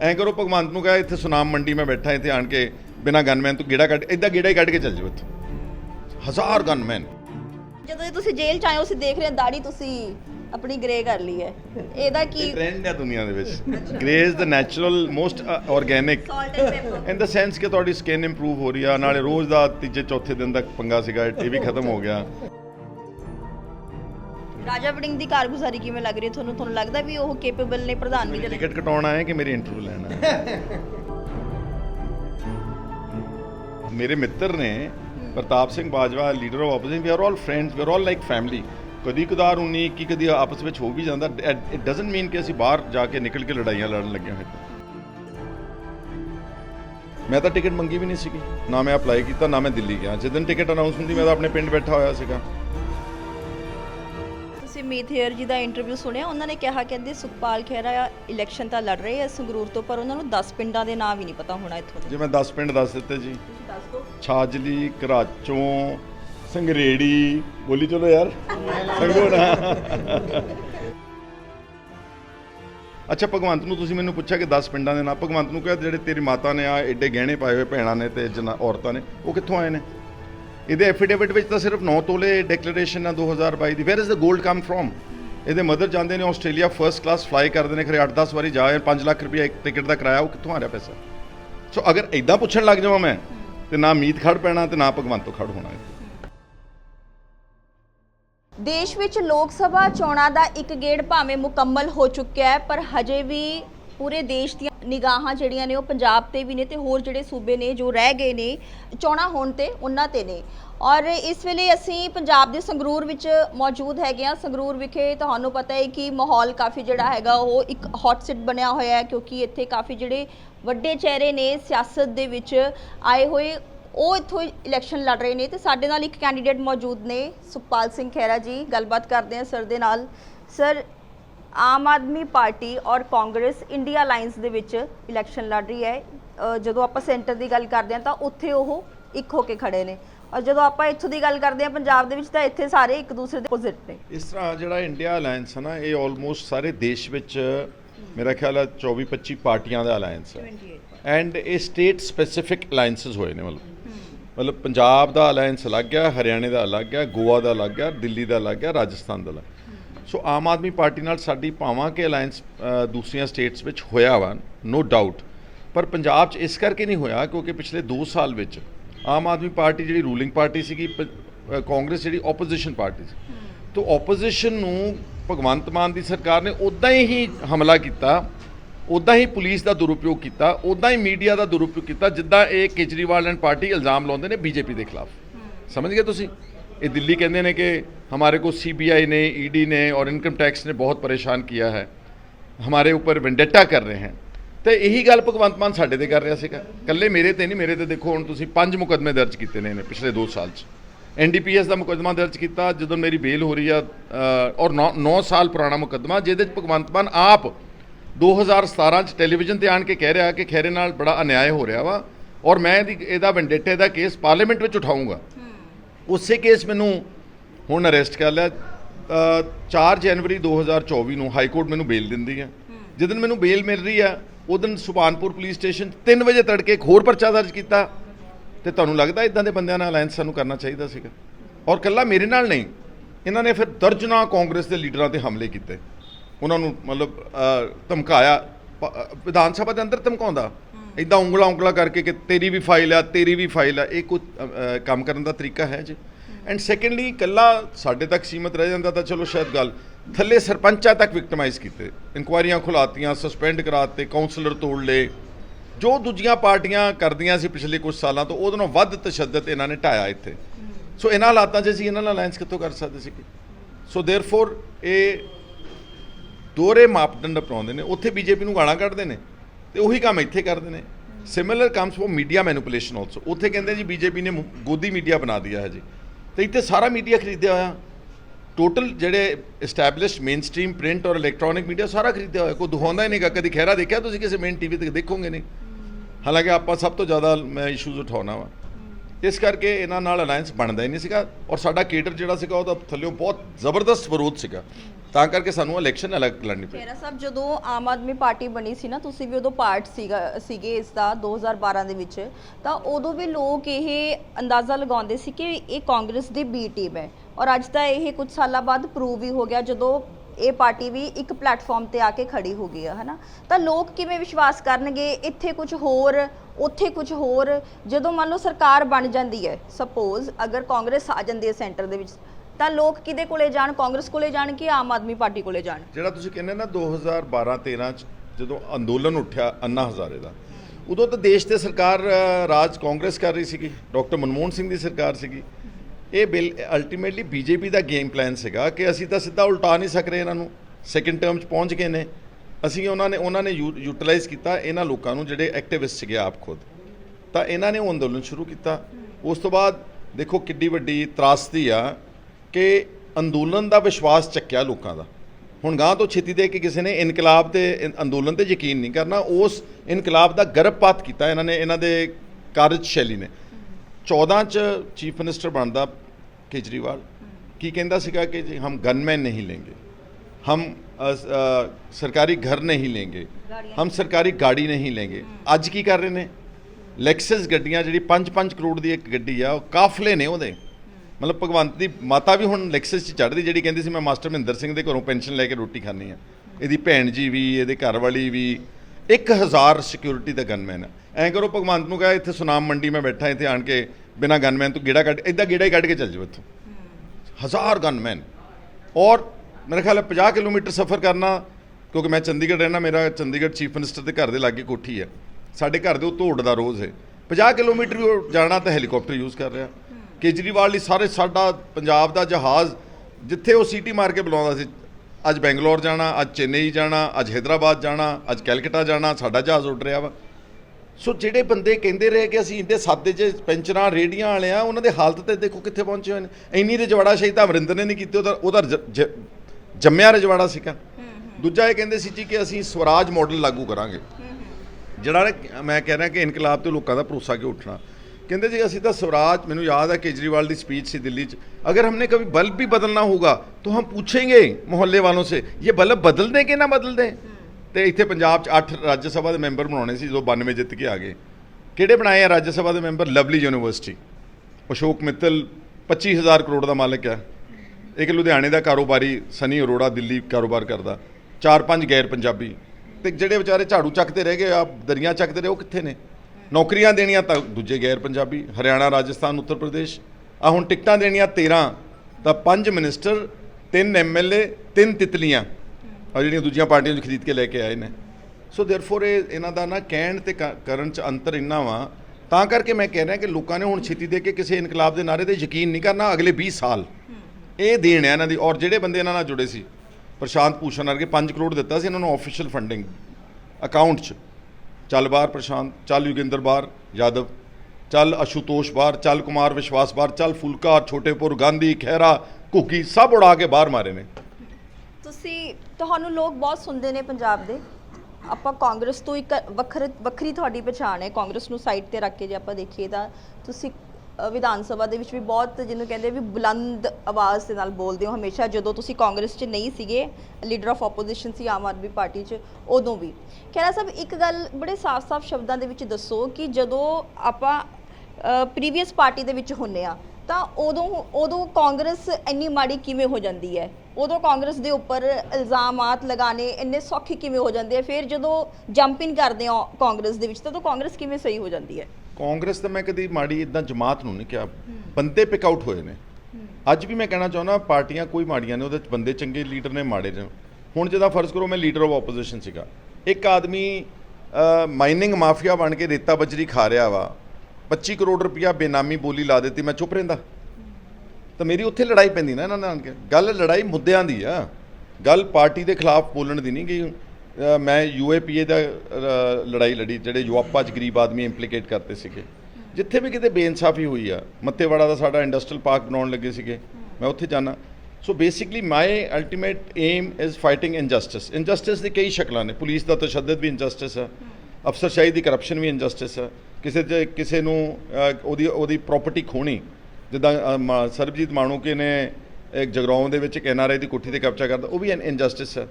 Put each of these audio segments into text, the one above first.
ਐਂ ਕਰੋ ਭਗਵੰਤ ਨੂੰ ਕਹੇ ਇੱਥੇ ਸੁਨਾਮ ਮੰਡੀ ਮੈਂ ਬੈਠਾ ਇੱਥੇ ਆਣ ਕੇ ਬਿਨਾ ਗਨਮੈਨ ਤੋਂ ਗੇੜਾ ਕੱਢ ਇਦਾਂ ਗੇੜਾ ਹੀ ਕੱਢ ਕੇ ਚੱਲ ਜਾਓ ਇੱਥੇ। ਹਜ਼ਾਰ ਗਨਮੈਨ ਜਦੋਂ ਦੀ ਤੁਸੀਂ ਜੇਲ੍ਹ ਚ ਆਏ ਹੋ ਅਸੀਂ ਦੇਖ ਰਹੇ ਹਾਂ ਦਾੜੀ ਤੁਸੀਂ ਆਪਣੀ ਗ੍ਰੇ ਕਰ ਲਈ ਹੈ। ਇਹਦਾ ਕੀ ਟ੍ਰੈਂਡ ਹੈ ਦੁਨੀਆ ਦੇ ਵਿੱਚ। Grey's the natural most organic in the sense ਕਿ ਤੁਹਾਡੀ ਸਕਿਨ ਇੰਪਰੂਵ ਹੋ ਰਹੀ ਆ ਨਾਲੇ ਰੋਜ਼ ਦਾ ਤੀਜੇ ਚੌਥੇ ਦਿਨ ਦਾ ਪੰਗਾ ਸੀਗਾ ਇਹ ਵੀ ਖਤਮ ਹੋ ਗਿਆ। ਰਾਜਾ ਵੜਿੰਗ ਦੀ ਕਾਰਗੁਜ਼ਾਰੀ ਕਿਵੇਂ ਲੱਗ ਰਹੀ ਹੈ? ਤੁਹਾਨੂੰ ਤੁਹਾਨੂੰ ਲੱਗਦਾ ਵੀ ਉਹ ਕੈਪੇਬਲ ਨੇ ਪ੍ਰਧਾਨਗੀ ਦੇ ਲਈ ਟਿਕਟ ਕਟਾਉਣ ਆਏ ਕਿ ਮੇਰੀ ਇੰਟਰਵਿਊ ਲੈਣਾ ਹੈ ਮੇਰੇ ਮਿੱਤਰ ਨੇ Pratap Singh Bajwa leader of opposition we are all friends we are all like family ਕਦੀ ਕਦਾਰ ਉਨੀ ਕੀ ਕਦੀ ਆਪਸ ਵਿੱਚ ਹੋ ਵੀ ਜਾਂਦਾ। ਇਟ ਡਸਨਟ ਮੀਨ ਕਿ ਅਸੀਂ ਬਾਹਰ ਜਾ ਕੇ ਨਿਕਲ ਕੇ ਲੜਾਈਆਂ ਲੜਨ ਲੱਗੇ ਹੋਏ। ਮੈਂ ਤਾਂ ਟਿਕਟ ਮੰਗੀ ਵੀ ਨਹੀਂ ਸੀਗੀ। ਨਾ ਮੈਂ ਅਪਲਾਈ ਕੀਤਾ ਨਾ ਮੈਂ ਦਿੱਲੀ ਗਿਆ। ਜਿਸ ਦਿਨ ਟਿਕਟ ਅਨਾਉਂਸ ਹੁੰਦੀ ਮੈਂ ਤਾਂ ਆਪਣੇ ਪਿੰਡ ਬੈਠਾ ਹੋਇਆ ਸੀਗਾ। ਤੁਸੀਂ ਮੀਤ ਹੇਅਰ ਜੀ ਦਾ ਇੰਟਰਵਿਊ ਸੁਣਿਆ। ਉਹਨਾਂ ਨੇ ਕਿਹਾ ਕਹਿੰਦੇ ਸੁਖਪਾਲ ਖਹਿਰਾ ਇਲੈਕਸ਼ਨ ਤਾਂ ਲੜ ਰਹੇ ਆ ਸੰਗਰੂਰ ਤੋਂ ਪਰ ਉਹਨਾਂ ਨੂੰ 10 ਪਿੰਡਾਂ ਦੇ ਨਾਂ ਵੀ ਨਹੀਂ ਪਤਾ ਹੋਣਾ ਇੱਥੋਂ ਦੇ। ਜੇ ਮੈਂ 10 ਪਿੰਡ ਦੱਸ ਦਿੱਤੇ ਜੀ। ਤੁਸੀਂ ਦੱਸ ਦਿਓ। ਛਾਜਲੀ ਕਰਾਚੋਂ ਸੰਗਰੇੜੀ ਬੋਲੀ ਚਲੋ ਯਾਰ। ਸੰਗੋਣਾ ਅੱਛਾ ਭਗਵੰਤ ਨੂੰ ਤੁਸੀਂ ਮੈਨੂੰ ਪੁੱਛਿਆ ਕਿ 10 ਪਿੰਡਾਂ ਦੇ ਨਾਂ। ਭਗਵੰਤ ਨੂੰ ਕਿਹਾ ਜਿਹੜੇ ਤੇਰੀ ਮਾਤਾ ਨੇ ਆ ਐਡੇ ਗਹਿਣੇ ਪਾਏ ਹੋਏ ਭੈਣਾਂ ਨੇ ਤੇ ਜਨਾ ਔਰਤਾਂ ਨੇ ਉਹ ਕਿੱਥੋਂ ਆਏ ਨੇ? ਇਹਦੇ ਐਫੀਡੇਵਿਟ ਵਿੱਚ ਤਾਂ ਸਿਰਫ 9 ਤੋਲੇ ਡੈਕਲੇਰੇਸ਼ਨ ਆ 2022 ਦੀ ਵੇਅਰ ਇਜ਼ ਦ। 골ਡ ਕਮ ਫਰੋਮ ਇਹਦੇ ਮਦਰ ਜਾਂਦੇ ਨੇ ਆਸਟ੍ਰੇਲੀਆ ਫਰਸਟ ਕਲਾਸ ਫਲਾਈ ਕਰਦੇ ਨੇ, ਖਰੇ 8-10 ਵਾਰੀ ਜਾਏ 5 ਲੱਖ ਰੁਪਏ ਇੱਕ ਟਿਕਟ ਦਾ ਕਿਰਾਇਆ, ਉਹ ਕਿੱਥੋਂ ਆ ਰਿਹਾ ਪੈਸਾ? ਸੋ ਅਗਰ ਐਦਾਂ ਪੁੱਛਣ ਲੱਗ ਜਾਵਾਂ ਮੈਂ, ਤੇ ਨਾ ਮੀਤ ਖੜ ਪੈਣਾ ਤੇ ਨਾ ਭਗਵੰਤ ਤੋਂ ਖੜ ਹੋਣਾ। ਦੇਸ਼ ਵਿੱਚ ਲੋਕ ਸਭਾ ਚੋਣਾਂ ਦਾ ਇੱਕ ਗੇੜ ਭਾਵੇਂ ਮੁਕੰਮਲ ਹੋ ਚੁੱਕਿਆ ਹੈ, ਪਰ ਹਜੇ ਵੀ ਪੂਰੇ ਦੇਸ਼ ਦੀਆਂ ਨਿਗਾਹਾਂ ਜਿਹੜੀਆਂ ਨੇ ਉਹ ਪੰਜਾਬ ਤੇ ਵੀ ਨੇ ਤੇ ਹੋਰ ਜਿਹੜੇ ਸੂਬੇ ਨੇ ਜੋ ਰਹਿ ਗਏ ਨੇ, ਚੋਣਾਂ ਹੋਣ ਤੇ ਉਹਨਾਂ ਤੇ ਨੇ। ਔਰ ਇਸ ਵੇਲੇ ਅਸੀਂ ਪੰਜਾਬ ਦੇ ਸੰਗਰੂਰ ਵਿੱਚ ਮੌਜੂਦ ਹੈਗੇ ਆ ਸੰਗਰੂਰ ਵਿਖੇ ਤੁਹਾਨੂੰ ਪਤਾ ਹੈ ਕਿ ਮਾਹੌਲ ਕਾਫੀ ਜਿਹੜਾ ਹੈਗਾ ਉਹ ਇੱਕ ਹੌਟ ਸਿਟ ਬਣਿਆ ਹੋਇਆ ਹੈ ਕਿਉਂਕਿ ਇੱਥੇ ਕਾਫੀ ਜਿਹੜੇ ਵੱਡੇ ਚਿਹਰੇ ਨੇ ਸਿਆਸਤ ਦੇ ਵਿੱਚ ਆਏ ਹੋਏ, ਉਹ ਇੱਥੋਂ ਇਲੈਕਸ਼ਨ ਲੜ ਰਹੇ ਨੇ ਤੇ ਸਾਡੇ ਨਾਲ ਇੱਕ ਕੈਂਡੀਡੇਟ ਮੌਜੂਦ ਨੇ ਸੁਖਪਾਲ ਸਿੰਘ ਖਹਿਰਾ ਜੀ। ਗੱਲਬਾਤ ਕਰਦੇ ਹਾਂ ਸਰ ਦੇ ਨਾਲ। ਸਰ ਆਮ ਆਦਮੀ ਪਾਰਟੀ ਔਰ ਕਾਂਗਰਸ ਇੰਡੀਆ ਅਲਾਈਅੰਸ ਦੇ ਵਿੱਚ ਇਲੈਕਸ਼ਨ ਲੜ ਰਹੀ ਹੈ। ਜਦੋਂ ਆਪਾਂ ਸੈਂਟਰ ਦੀ ਗੱਲ ਕਰਦੇ ਹਾਂ ਤਾਂ ਉੱਥੇ ਉਹ ਇੱਕ ਹੋ ਕੇ ਖੜੇ ਨੇ। ਔਰ ਜਦੋਂ ਆਪਾਂ ਇੱਥੋਂ ਦੀ ਗੱਲ ਕਰਦੇ ਹਾਂ ਪੰਜਾਬ ਦੇ ਵਿੱਚ ਤਾਂ ਇੱਥੇ ਸਾਰੇ ਇੱਕ ਦੂਸਰੇ ਦੇ ਆਪੋਜ਼ਿਟ ਨੇ। ਇਸ ਤਰ੍ਹਾਂ ਜਿਹੜਾ ਇੰਡੀਆ ਅਲਾਈਅੰਸ ਹੈ ਨਾ, ਇਹ ਆਲਮੋਸਟ ਸਾਰੇ ਦੇਸ਼ ਵਿੱਚ ਮੇਰਾ ਖਿਆਲ ਹੈ 24 25 ਪਾਰਟੀਆਂ ਦਾ ਅਲਾਈਅੰਸ ਹੈ। ਐਂਡ ਇਹ ਸਟੇਟ ਸਪੈਸੀਫਿਕ ਅਲਾਈਅੰਸਸ ਹੋਏ ਨੇ ਮਤਲਬ। ਮਤਲਬ ਪੰਜਾਬ ਦਾ ਅਲਾਈਅੰਸ ਅਲੱਗ ਹੈ ਹਰਿਆਣੇ ਦਾ ਅਲੱਗ ਹੈ ਗੋਆ ਦਾ ਅਲੱਗ ਹੈ ਦਿੱਲੀ ਦਾ ਅਲੱਗ ਹੈ ਰਾਜਸਥਾਨ ਦਾ ਅਲੱਗ। ਸੋ ਆਮ ਆਦਮੀ ਪਾਰਟੀ ਨਾਲ ਸਾਡੀ ਭਾਵਾਂ ਕਿ ਅਲਾਈਅੰਸ ਦੂਸਰੀਆਂ ਸਟੇਟਸ ਵਿੱਚ ਹੋਇਆ ਵਾ ਨੋ ਡਾਊਟ ਪਰ ਪੰਜਾਬ 'ਚ ਇਸ ਕਰਕੇ ਨਹੀਂ ਹੋਇਆ ਕਿਉਂਕਿ ਪਿਛਲੇ 2 ਸਾਲ ਵਿੱਚ ਆਮ ਆਦਮੀ ਪਾਰਟੀ ਜਿਹੜੀ ਰੂਲਿੰਗ ਪਾਰਟੀ ਸੀਗੀ, ਪ- ਕਾਂਗਰਸ ਜਿਹੜੀ ਆਪੋਜੀਸ਼ਨ ਪਾਰਟੀ ਸੀ। ਤੋ ਆਪੋਜੀਸ਼ਨ ਨੂੰ ਭਗਵੰਤ ਮਾਨ ਦੀ ਸਰਕਾਰ ਨੇ ਉਦਾਂ ਹੀ ਹਮਲਾ ਕੀਤਾ ਉਦਾਂ ਹੀ ਪੁਲਿਸ ਦਾ ਦੁਰਉਪਯੋਗ ਕੀਤਾ ਉਦਾਂ ਹੀ ਮੀਡੀਆ ਦਾ ਦੁਰਉਪਯੋਗ ਕੀਤਾ, ਜਿੱਦਾਂ ਇਹ ਕੇਜਰੀਵਾਲ ਐਂਡ ਪਾਰਟੀ ਇਲਜ਼ਾਮ ਲਾਉਂਦੇ ਨੇ ਬੀਜੇਪੀ ਦੇ ਖਿਲਾਫ। ਸਮਝ ਗਏ ਤੁਸੀਂ? ਇਹ ਦਿੱਲੀ ਕਹਿੰਦੇ ਨੇ ਕਿ ਹਮਾਰੇ को सीबीआई ने ईडी ने और इनकम टैक्स ने बहुत परेशान किया है ਹਮਾਰੇ ਉੱਪਰ ਵੈਂਡੇਟਾ ਕਰ ਰਹੇ ਹਨ ਤੇ ਇਹੀ ਗੱਲ ਭਗਵੰਤ ਮਾਨ ਸਾਡੇ ਤੇ ਕਰ ਰਿਹਾ ਸੀਗਾ ਕੱਲੇ ਮੇਰੇ ਤੇ ਨਹੀਂ ਮੇਰੇ ਤੇ ਦੇਖੋ ਹੁਣ ਤੁਸੀਂ ਪੰਜ ਮੁਕਦਮੇ ਦਰਜ ਕੀਤੇ ਨੇ ਇਹਨੇ ਪਿਛਲੇ 2 ਸਾਲ 'ਚ ਐਨਡੀਪੀਐਸ ਦਾ ਮੁਕਦਮਾ ਦਰਜ ਕੀਤਾ ਜਦੋਂ ਮੇਰੀ ਬੇਲ ਹੋ ਰਹੀ ਆ ਅ, ਔਰ 9 ਸਾਲ ਪੁਰਾਣਾ ਮੁਕਦਮਾ ਜਿਹਦੇ 'ਚ ਭਗਵੰਤ ਮਾਨ ਆਪ 2017 'ਚ ਟੈਲੀਵਿਜ਼ਨ ਤੇ ਆਣ ਕੇ ਕਹਿ ਰਿਹਾ ਕਿ ਖੈਰੇ ਨਾਲ ਬੜਾ ਅਨਿਆਏ ਹੋ ਰਿਹਾ ਵਾ ਔਰ ਮੈਂ ਇਹਦੀ ਇਹਦਾ ਵੈਂਡੇਟੇ ਦਾ ਕੇਸ ਪਾਰਲੀਮੈਂਟ ਵਿੱਚ ਉਠਾਊਂਗਾ ਉਸੇ ਕੇਸ ਮੈਨੂੰ ਹੁਣ ਅਰੈਸਟ ਕਰ ਲਿਆ। ਅ, 4 ਜਨਵਰੀ 2024 ਨੂੰ ਹਾਈ ਕੋਰਟ ਮੈਨੂੰ ਬੇਲ ਦਿੰਦੀ ਹੈ। ਜਿਸ ਮੈਨੂੰ ਬੇਲ ਮਿਲ ਰਹੀ ਹੈ ਉਹ ਦਿਨ ਸੁਭਾਨਪੁਰ ਪੁਲਿਸ ਸਟੇਸ਼ਨ 3 ਵਜੇ ਤੜਕੇ ਇੱਕ ਹੋਰ ਪਰਚਾ ਦਰਜ ਕੀਤਾ। ਤੇ ਤੁਹਾਨੂੰ ਲੱਗਦਾ ਇਦਾਂ ਦੇ ਬੰਦਿਆਂ ਨਾਲ ਅਲਾਈਅੰਸ ਸਾਨੂੰ ਕਰਨਾ ਚਾਹੀਦਾ ਸੀਗਾ? ਔਰ ਕੱਲਾ ਮੇਰੇ ਨਾਲ ਨਹੀਂ ਇਹਨਾਂ ਨੇ ਫਿਰ ਦਰਜਨਾ ਕਾਂਗਰਸ ਦੇ ਲੀਡਰਾਂ ਤੇ ਹਮਲੇ ਕੀਤੇ। ਉਹਨਾਂ ਨੂੰ ਮਤਲਬ ਧਮਕਾਇਆ। ਵਿਧਾਨ ਸਭਾ ਦੇ ਅੰਦਰ ਧਮਕਾਉਂਦਾ। ਇਦਾਂ ਉਂਗਲਾ ਉਂਗਲਾ ਕਰਕੇ ਕਿ ਤੇਰੀ ਵੀ ਫਾਈਲ ਆ ਤੇਰੀ ਵੀ ਫਾਈਲ ਆ। ਇਹ ਕੋਈ ਕੰਮ ਕਰਨ ਦਾ ਤਰੀਕਾ ਹੈ ਜੀ। ਐਂਡ ਸੈਕੰਡਲੀ ਇਕੱਲਾ ਸਾਡੇ ਤੱਕ ਸੀਮਤ ਰਹਿ ਜਾਂਦਾ ਤਾਂ ਚਲੋ ਸ਼ਾਇਦ ਗੱਲ। ਥੱਲੇ ਸਰਪੰਚਾਂ ਤੱਕ ਵਿਕਟਮਾਈਜ਼ ਕੀਤੇ। ਇਨਕੁਆਇਰੀਆਂ ਖੁਲਾਤੀਆਂ ਸਸਪੈਂਡ ਕਰਾਤੇ ਕਾਉਂਸਲਰ ਤੋੜ ਲਏ। ਜੋ ਦੂਜੀਆਂ ਪਾਰਟੀਆਂ ਕਰਦੀਆਂ ਸੀ ਪਿਛਲੇ ਕੁਝ ਸਾਲਾਂ ਤੋਂ, ਉਹਦੇ ਨਾਲ ਵੱਧ ਤਸ਼ੱਦਦ ਇਹਨਾਂ ਨੇ ਢਾਇਆ ਇੱਥੇ। ਸੋ ਇਹਨਾਂ ਹਾਲਾਤਾਂ 'ਚ ਅਸੀਂ ਇਹਨਾਂ ਨਾਲ ਅਲਾਈਅੰਸ ਕਿੱਥੋਂ ਕਰ ਸਕਦੇ ਸੀ ਸੋ देयरफॉर ਇਹ ਦੋਰੇ ਮਾਪਦੰਡ ਅਪਣਾਉਂਦੇ ਨੇ। ਉੱਥੇ ਬੀਜੇਪੀ ਨੂੰ ਗਾਲਾਂ ਕੱਢਦੇ ਨੇ ਤੇ ਉਹੀ ਕੰਮ ਇੱਥੇ ਕਰਦੇ ਨੇ। ਸਿਮਿਲਰ ਕੰਮਸ ਫॉर ਮੀਡੀਆ ਮੈਨੂਪੂਲੇਸ਼ਨ ਆਲਸੋ ਉੱਥੇ ਕਹਿੰਦੇ ਜੀ, ਬੀਜੇਪੀ ਨੇ ਗੋਦੀ ਮੀਡੀਆ ਬਣਾ ਦਿਆ ਹੈ ਜੀ ਤੇ ਇੱਥੇ ਸਾਰਾ ਮੀਡੀਆ ਖਰੀਦਿਆ ਹੋਇਆ। ਟੋਟਲ ਜਿਹੜੇ ਐਸਟੈਬਲਿਸ਼ਡ ਮੇਨਸਟ੍ਰੀਮ ਪ੍ਰਿੰਟ ਔਰ ਇਲੈਕਟ੍ਰੋਨਿਕ ਮੀਡੀਆ ਸਾਰਾ ਖਰੀਦਿਆ ਹੋਇਆ। ਕੋਈ ਦਿਖਾਉਂਦਾ ਹੀ ਨਹੀਂਗਾ ਕਦੀ ਖੈਰਾ ਦੇਖਿਆ ਤੁਸੀਂ ਕਿਸੇ ਮੇਨ ਟੀਵੀ ਤੇ ਦੇਖੋਗੇ ਨਹੀਂ। ਹਾਲਾਂਕਿ ਆਪਾਂ ਸਭ ਤੋਂ ਜ਼ਿਆਦਾ ਮੈਂ ਇਸ਼ੂਜ਼ ਉਠਾਉਣਾ ਵਾ। ਇਸ ਕਰਕੇ ਇਹਨਾਂ ਨਾਲ ਅਲਾਈਅੰਸ ਬਣਦਾ ਹੀ ਨਹੀਂ ਸੀਗਾ ਔਰ ਸਾਡਾ ਕੇਡਰ ਜਿਹੜਾ ਸੀਗਾ ਉਹਦਾ ਥੱਲਿਓਂ ਬਹੁਤ ਜ਼ਬਰਦਸਤ ਵਿਰੋਧ ਸੀਗਾ। ਤਾਂ ਕਰਕੇ ਸਾਨੂੰ ਇਲੈਕਸ਼ਨ ਅਲੱਗ ਲੜਨੀ ਪਈ। ਖੇਰਾ ਸਾਹਿਬ, ਜਦੋਂ ਆਮ ਆਦਮੀ ਪਾਰਟੀ ਬਣੀ ਸੀ ਨਾ, ਤੁਸੀਂ ਵੀ ਉਦੋਂ ਪਾਰਟ ਸੀਗਾ, ਸੀਗੇ ਇਸ ਦਾ 2012 ਦੇ ਵਿੱਚ। ਤਾਂ ਉਦੋਂ ਵੀ ਲੋਕ ਇਹ ਅੰਦਾਜ਼ਾ ਲਗਾਉਂਦੇ ਸੀ ਕਿ ਇਹ ਕਾਂਗਰਸ ਦੀ ਬੀ ਟੀਮ ਹੈ। ਔਰ ਅੱਜ ਤਾਂ ਇਹ ਕੁਝ ਸਾਲਾਂ ਬਾਅਦ ਪ੍ਰੂਵ ਵੀ ਹੋ ਗਿਆ, ਜਦੋਂ ਇਹ ਪਾਰਟੀ ਵੀ ਇੱਕ ਪਲੇਟਫਾਰਮ ਤੇ ਆ ਕੇ ਖੜੀ ਹੋ ਗਈ ਹੈ ਹਨਾ? ਤਾਂ ਲੋਕ ਕਿਵੇਂ ਵਿਸ਼ਵਾਸ ਕਰਨਗੇ? ਇੱਥੇ ਕੁਝ ਹੋਰ, ਉੱਥੇ ਕੁਝ ਹੋਰ? ਜਦੋਂ ਮੰਨ ਲਓ ਸਰਕਾਰ ਬਣ ਜਾਂਦੀ ਹੈ ਸਪੋਜ਼ ਅਗਰ ਕਾਂਗਰਸ ਆ ਜਾਂਦੀ ਹੈ ਸੈਂਟਰ ਦੇ ਵਿੱਚ, ਤਾਂ ਲੋਕ ਕਿਹਦੇ ਕੋਲੇ ਜਾਣ? ਕਾਂਗਰਸ ਕੋਲੇ ਜਾਣ ਕਿ ਆਮ ਆਦਮੀ ਪਾਰਟੀ ਕੋਲੇ ਜਾਣ? ਜਿਹੜਾ ਤੁਸੀਂ ਕਹਿੰਦੇ ਨਾ 2012-13 ਚ ਜਦੋਂ ਅੰਦੋਲਨ ਉੱਠਿਆ ਅੰਨਾ ਹਜ਼ਾਰੇ ਦਾ, ਉਦੋਂ ਤਾਂ ਦੇਸ਼ ਤੇ ਸਰਕਾਰ ਰਾਜ ਕਾਂਗਰਸ ਕਰ ਰਹੀ ਸੀਗੀ, ਡਾਕਟਰ ਮਨਮੋਹਨ ਸਿੰਘ ਦੀ ਸਰਕਾਰ ਸੀਗੀ। ਇਹ ਬਿੱਲ ਅਲਟੀਮੇਟਲੀ ਬੀਜੇਪੀ ਦਾ ਗੇਮ ਪਲਾਨ ਸੀਗਾ ਕਿ ਅਸੀਂ ਤਾਂ ਸਿੱਧਾ ਉਲਟਾ ਨਹੀਂ ਸਕ ਇਹਨਾਂ ਨੂੰ। ਸੈਕੰਡ ਟਰਮ ਚ ਪਹੁੰਚ ਗਏ ਨੇ। ਅਸੀਂ ਉਹਨਾਂ ਨੇ ਉਹਨਾਂ ਨੇ ਯੂਟਿਲਾਈਜ਼ ਕੀਤਾ ਇਹਨਾਂ ਲੋਕਾਂ ਨੂੰ, ਜਿਹੜੇ ਐਕਟਿਵਿਸਟ ਸੀਗੇ ਆਪ ਖੁਦ। ਤਾਂ ਇਹਨਾਂ ਨੇ ਉਹ ਅੰਦੋਲਨ ਸ਼ੁਰੂ ਕੀਤਾ। ਉਸ ਤੋਂ ਬਾਅਦ ਦੇਖੋ ਕਿੱਡੀ ਵੱਡੀ ਤਰਾਸਦੀ ਆ ਕਿ ਅੰਦੋਲਨ ਦਾ ਵਿਸ਼ਵਾਸ ਚੱਕਿਆ ਲੋਕਾਂ ਦਾ। ਹੁਣ ਗਾਂ ਤੋਂ ਛੇਤੀ ਦੇ ਕੇ ਕਿਸੇ ਨੇ ਇਨਕਲਾਬ ਤੇ ਅੰਦੋਲਨ ਤੇ ਯਕੀਨ ਨਹੀਂ ਕਰਨਾ, ਉਸ ਇਨਕਲਾਬ ਦਾ ਗਰਭਪਾਤ ਕੀਤਾ ਇਹਨਾਂ ਨੇ, ਇਹਨਾਂ ਦੇ ਕਾਰਜ ਸ਼ੈਲੀ ਨੇ। 14 ਚ ਚੀਫ ਮਿਨਿਸਟਰ ਬਣਦਾ ਕੇਜਰੀਵਾਲ ਕੀ ਕਹਿੰਦਾ ਸੀਗਾ ਕਿ ਜੀ ਹਮ ਗਨਮੈਨ ਨਹੀਂ ਲੈਂਗੇ हम अ, अ, सरकारी घर नहीं लेंगे गाड़ियाँ हम सरकारी गाड़ी नहीं लेंगे ਅੱਜ ਕੀ ਕਰ ਰਹੇ ਨੇ ਲੈਕਸਸ ਗੱਡੀਆਂ ਜਿਹੜੀ 5-5 ਕਰੋੜ ਦੀ ਇੱਕ ਗੱਡੀ ਆ ਉਹ ਕਾਫਲੇ ਨੇ ਉਹਦੇ ਮਤਲਬ ਭਗਵੰਤ ਦੀ ਮਾਤਾ ਵੀ ਹੁਣ ਲੈਕਸਸ 'ਚ ਚੜ੍ਹਦੀ ਜਿਹੜੀ ਕਹਿੰਦੀ ਸੀ ਮੈਂ ਮਾਸਟਰ ਮਹਿੰਦਰ ਸਿੰਘ ਦੇ ਘਰੋਂ ਪੈਨਸ਼ਨ ਲੈ ਕੇ ਰੋਟੀ ਖਾਣੀ ਆ ਇਹਦੀ ਭੈਣ ਜੀ ਵੀ ਇਹਦੇ ਘਰ ਵਾਲੀ ਵੀ 1000 ਸਿਕਿਉਰਿਟੀ ਦਾ ਗਨਮੈਨ ਐਂ ਕਰੋ ਭਗਵੰਤ ਨੂੰ ਕਹੇ ਇੱਥੇ ਸੁਨਾਮ ਮੰਡੀ ਮੈਂ ਬੈਠਾ ਇੱਥੇ ਆਣ ਕੇ ਬਿਨਾ ਗਨਮੈਨ ਤੋਂ ਗੇੜਾ ਕੱਢ ਇਦਾਂ ਗੇੜਾ ਹੀ ਕੱਢ ਕੇ ਚੱਲ ਜਾਓ ਇੱਥੋਂ। ਹਜ਼ਾਰ ਗਨਮੈਨ ਔਰ ਮੇਰੇ ਖਿਆਲ ਹੈ 50 ਕਿਲੋਮੀਟਰ ਸਫ਼ਰ ਕਰਨਾ, ਕਿਉਂਕਿ ਮੈਂ ਚੰਡੀਗੜ੍ਹ ਰਹਿਣਾ ਮੇਰਾ ਚੰਡੀਗੜ੍ਹ ਚੀਫ ਮਿਨਿਸਟਰ ਦੇ ਘਰ ਦੇ ਲਾਗੇ ਕੋਠੀ ਹੈ। ਸਾਡੇ ਘਰ ਦੇ ਉਹ ਧੋੜ ਦਾ ਰੋਜ਼ ਹੈ। 50 ਕਿਲੋਮੀਟਰ ਉਹ ਜਾਣਾ ਤਾਂ ਹੈਲੀਕਾਪਟਰ ਯੂਜ਼ ਕਰ ਰਿਹਾ। ਕੇਜਰੀਵਾਲ ਲਈ ਸਾਰੇ ਸਾਡਾ ਪੰਜਾਬ ਦਾ ਜਹਾਜ਼, ਜਿੱਥੇ ਉਹ ਸੀਟੀ ਮਾਰ ਕੇ ਬੁਲਾਉਂਦਾ ਸੀ, ਅੱਜ ਬੈਂਗਲੌਰ ਜਾਣਾ, ਅੱਜ ਚੇਨਈ ਜਾਣਾ, ਅੱਜ ਹੈਦਰਾਬਾਦ ਜਾਣਾ, ਅੱਜ ਕੈਲਕਟਾ ਜਾਣਾ, ਸਾਡਾ ਜਹਾਜ਼ ਉੱਡ ਰਿਹਾ ਵਾ। ਸੋ ਜਿਹੜੇ ਬੰਦੇ ਕਹਿੰਦੇ ਰਹੇ ਕਿ ਅਸੀਂ ਇੰਦੇ ਸਾਦੇ ਜੇ ਪੈਂਚਰਾਂ ਰੇੜੀਆਂ ਵਾਲੇ ਆ, ਉਹਨਾਂ ਦੇ ਹਾਲਤ ਤੇ ਦੇਖੋ ਕਿੱਥੇ ਪਹੁੰਚੇ ਹੋਏ ਨੇ। ਇੰਨੀ ਰਜਵਾੜਾ ਸ਼ਾਇਦ ਤਾਂ ਅਮਰਿੰਦਰ ਨੇ ਨਹੀਂ ਕੀਤੀ, ਉਹਦਾ ਉਹਦਾ ਜੰਮਿਆ ਰਜਵਾੜਾ ਸੀਗਾ। ਦੂਜਾ ਇਹ ਕਹਿੰਦੇ ਸੀ ਜੀ ਕਿ ਅਸੀਂ ਸਵਰਾਜ ਮਾਡਲ ਲਾਗੂ ਕਰਾਂਗੇ। ਜਿਹੜਾ ਮੈਂ ਕਹਿ ਰਿਹਾ ਕਿ ਇਨਕਲਾਬ ਤੇ ਲੋਕਾਂ ਦਾ ਭਰੋਸਾ ਕਿਉਂ ਉੱਠਣਾ। ਕਹਿੰਦੇ ਜੀ, ਅਸੀਂ ਤਾਂ ਸਵਰਾਜ ਮੈਨੂੰ ਯਾਦ ਹੈ ਕੇਜਰੀਵਾਲ ਦੀ ਸਪੀਚ ਸੀ ਦਿੱਲੀ 'ਚ। ਅਗਰ हमने कभी ਬਲਬ भी ਬਦਲਣਾ होगा ਤਾਂ ਹਮ पूछेंगे ਮੁਹੱਲੇ ਵਾਲੋਂ ਸੇ ये ਬਲਬ ਬਦਲਦੇ ਕਿ ਨਾ ਬਦਲਦੇ? ਤੇ ਇੱਥੇ ਪੰਜਾਬ 'ਚ 8 ਰਾਜ ਸਭਾ ਦੇ ਮੈਂਬਰ ਬਣਾਉਣੇ ਸੀ, ਜਦੋਂ 92 ਜਿੱਤ ਕੇ ਆ ਗਏ। ਕਿਹੜੇ ਬਣਾਏ ਆ ਰਾਜ ਸਭਾ ਦੇ member? Lovely University. Ashok Mittal 25000 crore ਦਾ ਮਾਲਕ ਹੈ ਇੱਕ ਲੁਧਿਆਣੇ ਦਾ ਕਾਰੋਬਾਰੀ ਸਨੀ ਅਰੋੜਾ ਦਿੱਲੀ ਕਾਰੋਬਾਰ ਕਰਦਾ। ਚਾਰ ਪੰਜ ਗੈਰ ਪੰਜਾਬੀ। ਤੇ ਜਿਹੜੇ ਵਿਚਾਰੇ ਝਾੜੂ ਚੱਕਦੇ ਰਹਿ ਗਏ ਆ, ਦਰੀਆਂ ਚੱਕਦੇ ਰਹੇ, ਉਹ ਕਿੱਥੇ ਨੇ? ਨੌਕਰੀਆਂ ਦੇਣੀਆਂ ਤਾਂ ਦੂਜੇ ਗੈਰ ਪੰਜਾਬੀ, ਹਰਿਆਣਾ, ਰਾਜਸਥਾਨ, ਉੱਤਰ ਪ੍ਰਦੇਸ਼। ਆ ਹੁਣ ਟਿਕਟਾਂ ਦੇਣੀਆਂ 13 ਤਾਂ ਪੰਜ ਮਿਨਿਸਟਰ, ਤਿੰਨ ਐਮਐਲਏ ਤਿੰਨ ਤਿਤਲੀਆਂ। ਆ ਜਿਹੜੀਆਂ ਦੂਜੀਆਂ ਪਾਰਟੀਆਂ ਨੂੰ ਖਰੀਦ ਕੇ ਲੈ ਕੇ ਆਏ ਨੇ। ਸੋ ਦੇਅਰਫੋਰ ਇਹ ਇਹਨਾਂ ਦਾ ਨਾ ਕਹਿਣ ਤੇ ਕ- ਕਰਨ ਚ ਅੰਤਰ ਇੰਨਾ ਵਾ, ਤਾਂ ਕਰਕੇ ਮੈਂ ਕਹਿ ਰਿਹਾ ਕਿ ਲੋਕਾਂ ਨੇ ਹੁਣ ਛੇਤੀ ਦੇ ਕੇ ਕਿਸੇ ਇਨਕਲਾਬ ਦੇ ਨਾਰੇ ਤੇ ਯਕੀਨ ਨਹੀਂ ਕਰਨਾ ਅਗਲੇ 20 ਸਾਲ। ਇਹ ਦੇਣ ਹੈ ਇਹਨਾਂ ਦੀ। ਔਰ ਜਿਹੜੇ ਬੰਦੇ ਇਹਨਾਂ ਨਾਲ ਜੁੜੇ ਸੀ, ਪ੍ਰਸ਼ਾਂਤ ਭੂਸ਼ਣ ਵਰਗੇ 5 ਕਰੋੜ ਦਿੱਤਾ ਸੀ ਇਹਨਾਂ ਨੂੰ ਆਫੀਸ਼ੀਅਲ ਫੰਡਿੰਗ ਅਕਾਊਂਟ 'ਚ। ਚੱਲ ਬਾਰ ਪ੍ਰਸ਼ਾਂਤ, ਚੱਲ ਯੁਗਿੰਦਰ ਬਾਰ ਯਾਦਵ, ਚੱਲ ਅਸ਼ੂਤੋਸ਼ ਬਾਰ ਚੱਲ ਕੁਮਾਰ ਵਿਸ਼ਵਾਸ ਬਾਰ ਚੱਲ ਫੁਲਕਾ, ਛੋਟੇਪੁਰ, ਗਾਂਧੀ, ਖਹਿਰਾ, ਘੁੱਗੀ, ਸਭ ਉਡਾ ਕੇ ਬਾਹਰ ਮਾਰੇ ਨੇ। ਤੁਸੀਂ ਤੁਹਾਨੂੰ ਲੋਕ ਬਹੁਤ ਸੁਣਦੇ ਨੇ ਪੰਜਾਬ ਦੇ। ਆਪਾਂ ਕਾਂਗਰਸ ਤੋਂ ਇੱਕ ਵੱਖਰ ਵੱਖਰੀ ਤੁਹਾਡੀ ਪਛਾਣ ਹੈ। ਕਾਂਗਰਸ ਨੂੰ ਸਾਈਡ ਤੇ ਰੱਖ ਕੇ ਜੇ ਆਪਾਂ ਦੇਖੀਏ ਤਾਂ ਤੁਸੀਂ ਅ, ਵਿਧਾਨ ਸਭਾ ਦੇ ਵਿੱਚ ਵੀ ਬਹੁਤ ਜਿਹਨੂੰ ਕਹਿੰਦੇ ਵੀ ਬੁਲੰਦ ਆਵਾਜ਼ ਦੇ ਨਾਲ ਬੋਲਦੇ ਹੋ ਹਮੇਸ਼ਾ। ਜਦੋਂ ਤੁਸੀਂ ਕਾਂਗਰਸ 'ਚ ਨਹੀਂ ਸੀਗੇ ਲੀਡਰ ਆਫ ਆਪੋਜੀਸ਼ਨ ਸੀ ਆਮ ਆਦਮੀ ਪਾਰਟੀ 'ਚ ਉਦੋਂ ਵੀ। ਖਹਿਰਾ ਸਾਹਿਬ ਇੱਕ ਗੱਲ ਬੜੇ ਸਾਫ਼-ਸਾਫ਼ ਸ਼ਬਦਾਂ ਦੇ ਵਿੱਚ ਦੱਸੋ ਕਿ ਜਦੋਂ ਆਪਾਂ ਪ੍ਰੀਵੀਅਸ ਪਾਰਟੀ ਦੇ ਵਿੱਚ ਹੁੰਨੇ ਆ ਤਾਂ ਉਦੋਂ ਉਦੋਂ ਕਾਂਗਰਸ ਇੰਨੀ ਮਾੜੀ ਕਿਵੇਂ ਹੋ ਜਾਂਦੀ ਹੈ? ਉਦੋਂ ਕਾਂਗਰਸ ਦੇ ਉੱਪਰ ਇਲਜ਼ਾਮਾਤ ਲਗਾਣੇ ਇੰਨੇ ਸੌਖੇ ਕਿਵੇਂ ਹੋ ਜਾਂਦੇ ਆ? ਫਿਰ ਜਦੋਂ ਜੰਪ ਇਨ ਕਰਦੇ ਆ ਕਾਂਗਰਸ ਦੇ ਵਿੱਚ ਤਾਂ ਉਦੋਂ ਕਾਂਗਰਸ ਕਿਵੇਂ ਸਹੀ ਹੋ ਜਾਂਦੀ ਹੈ? ਕਾਂਗਰਸ ਤਾਂ ਮੈਂ ਕਦੀ ਮਾੜੀ ਇਦਾਂ ਜਮਾਤ ਨੂੰ ਨਹੀਂ ਕਿਹਾ। ਬੰਦੇ ਪਿਕ ਆਊਟ ਹੋਏ ਨੇ। ਅੱਜ ਵੀ ਮੈਂ ਕਹਿਣਾ ਚਾਹੁੰਦਾ, ਪਾਰਟੀਆਂ ਕੋਈ ਮਾੜੀਆਂ ਨੇ, ਉਹਦੇ ਚ ਬੰਦੇ ਚੰਗੇ ਲੀਡਰ ਨੇ, ਮਾੜੇ ਨੇ। ਹੁਣ ਜਿਹਦਾ ਫਰਜ਼ ਕਰੋ, ਮੈਂ ਲੀਡਰ ਆਫ ਆਪੋਜੀਸ਼ਨ ਸੀਗਾ। ਇੱਕ ਆਦਮੀ ਮਾਈਨਿੰਗ ਮਾਫੀਆ ਬਣ ਕੇ ਰੇਤਾ ਬਜਰੀ ਖਾ ਰਿਹਾ ਵਾ। 25 ਕਰੋੜ ਰੁਪਇਆ ਬੇਨਾਮੀ ਬੋਲੀ ਲਾ ਦਿੱਤੀ, ਮੈਂ ਚੁੱਪ ਰਹਿੰਦਾ। ਤਾਂ ਮੇਰੀ ਉੱਥੇ ਲੜਾਈ ਪੈਂਦੀ ਨਾ ਇਹਨਾਂ ਨਾਲ ਕੇ ਗੱਲ ਲੜਾਈ ਮੁੱਦਿਆਂ ਦੀ ਆ। ਗੱਲ ਪਾਰਟੀ ਦੇ ਖਿਲਾਫ ਬੋਲਣ ਦੀ ਨਹੀਂ ਕਿ ਅ, ਮੈਂ ਯੂਏਪੀਏ ਦਾ ਲੜਾਈ ਲੜੀ ਜਿਹੜੇ ਯੂਆਪਾ ਚ ਗਰੀਬ ਆਦਮੀ ਇੰਪਲੀਕੇਟ ਕਰਤੇ ਸੀਗੇ। ਜਿੱਥੇ ਵੀ ਕਿਤੇ ਬੇਇਨਸਾਫੀ ਹੋਈ ਆ ਮੱਤੇਵਾੜਾ ਦਾ ਸਾਡਾ ਇੰਡਸਟਰੀਅਲ ਪਾਰਕ ਬਣਾਉਣ ਲੱਗੇ ਸੀਗੇ। ਮੈਂ ਉੱਥੇ ਜਾਣਾ so basically my ultimate aim is fighting injustice injustice ਦੀ ਕਈ ਸ਼ਕਲਾਂ ਨੇ। ਪੁਲਿਸ ਦਾ ਤਸ਼ੱਦਦ ਵੀ ਇਨਜਸਟਿਸ ਆ। ਅਫਸਰਸ਼ਾਹੀ ਦੀ ਕਰਪਸ਼ਨ ਵੀ ਇਨਜਸਟਿਸ ਆ। ਕਿਸੇ ਤੇ ਕਿਸੇ ਨੂੰ ਉਹਦੀ ਉਹਦੀ ਪ੍ਰਾਪਰਟੀ ਖੋਣੀ। ਜਿੱਦਾਂ ਮਾ- ਸਰਬਜੀਤ ਮਾਣੂਕੇ ਨੇ ਇੱਕ ਜਗਰਾਉਂ ਦੇ ਵਿੱਚ ਇੱਕ ਐਨਆਰਆਈ ਦੀ ਕੋਠੀ ਤੇ ਕਬਜ਼ਾ ਕਰਦਾ ਉਹ ਵੀ ਐਨ ਇਨਜਸਟਿਸ ਹੈ।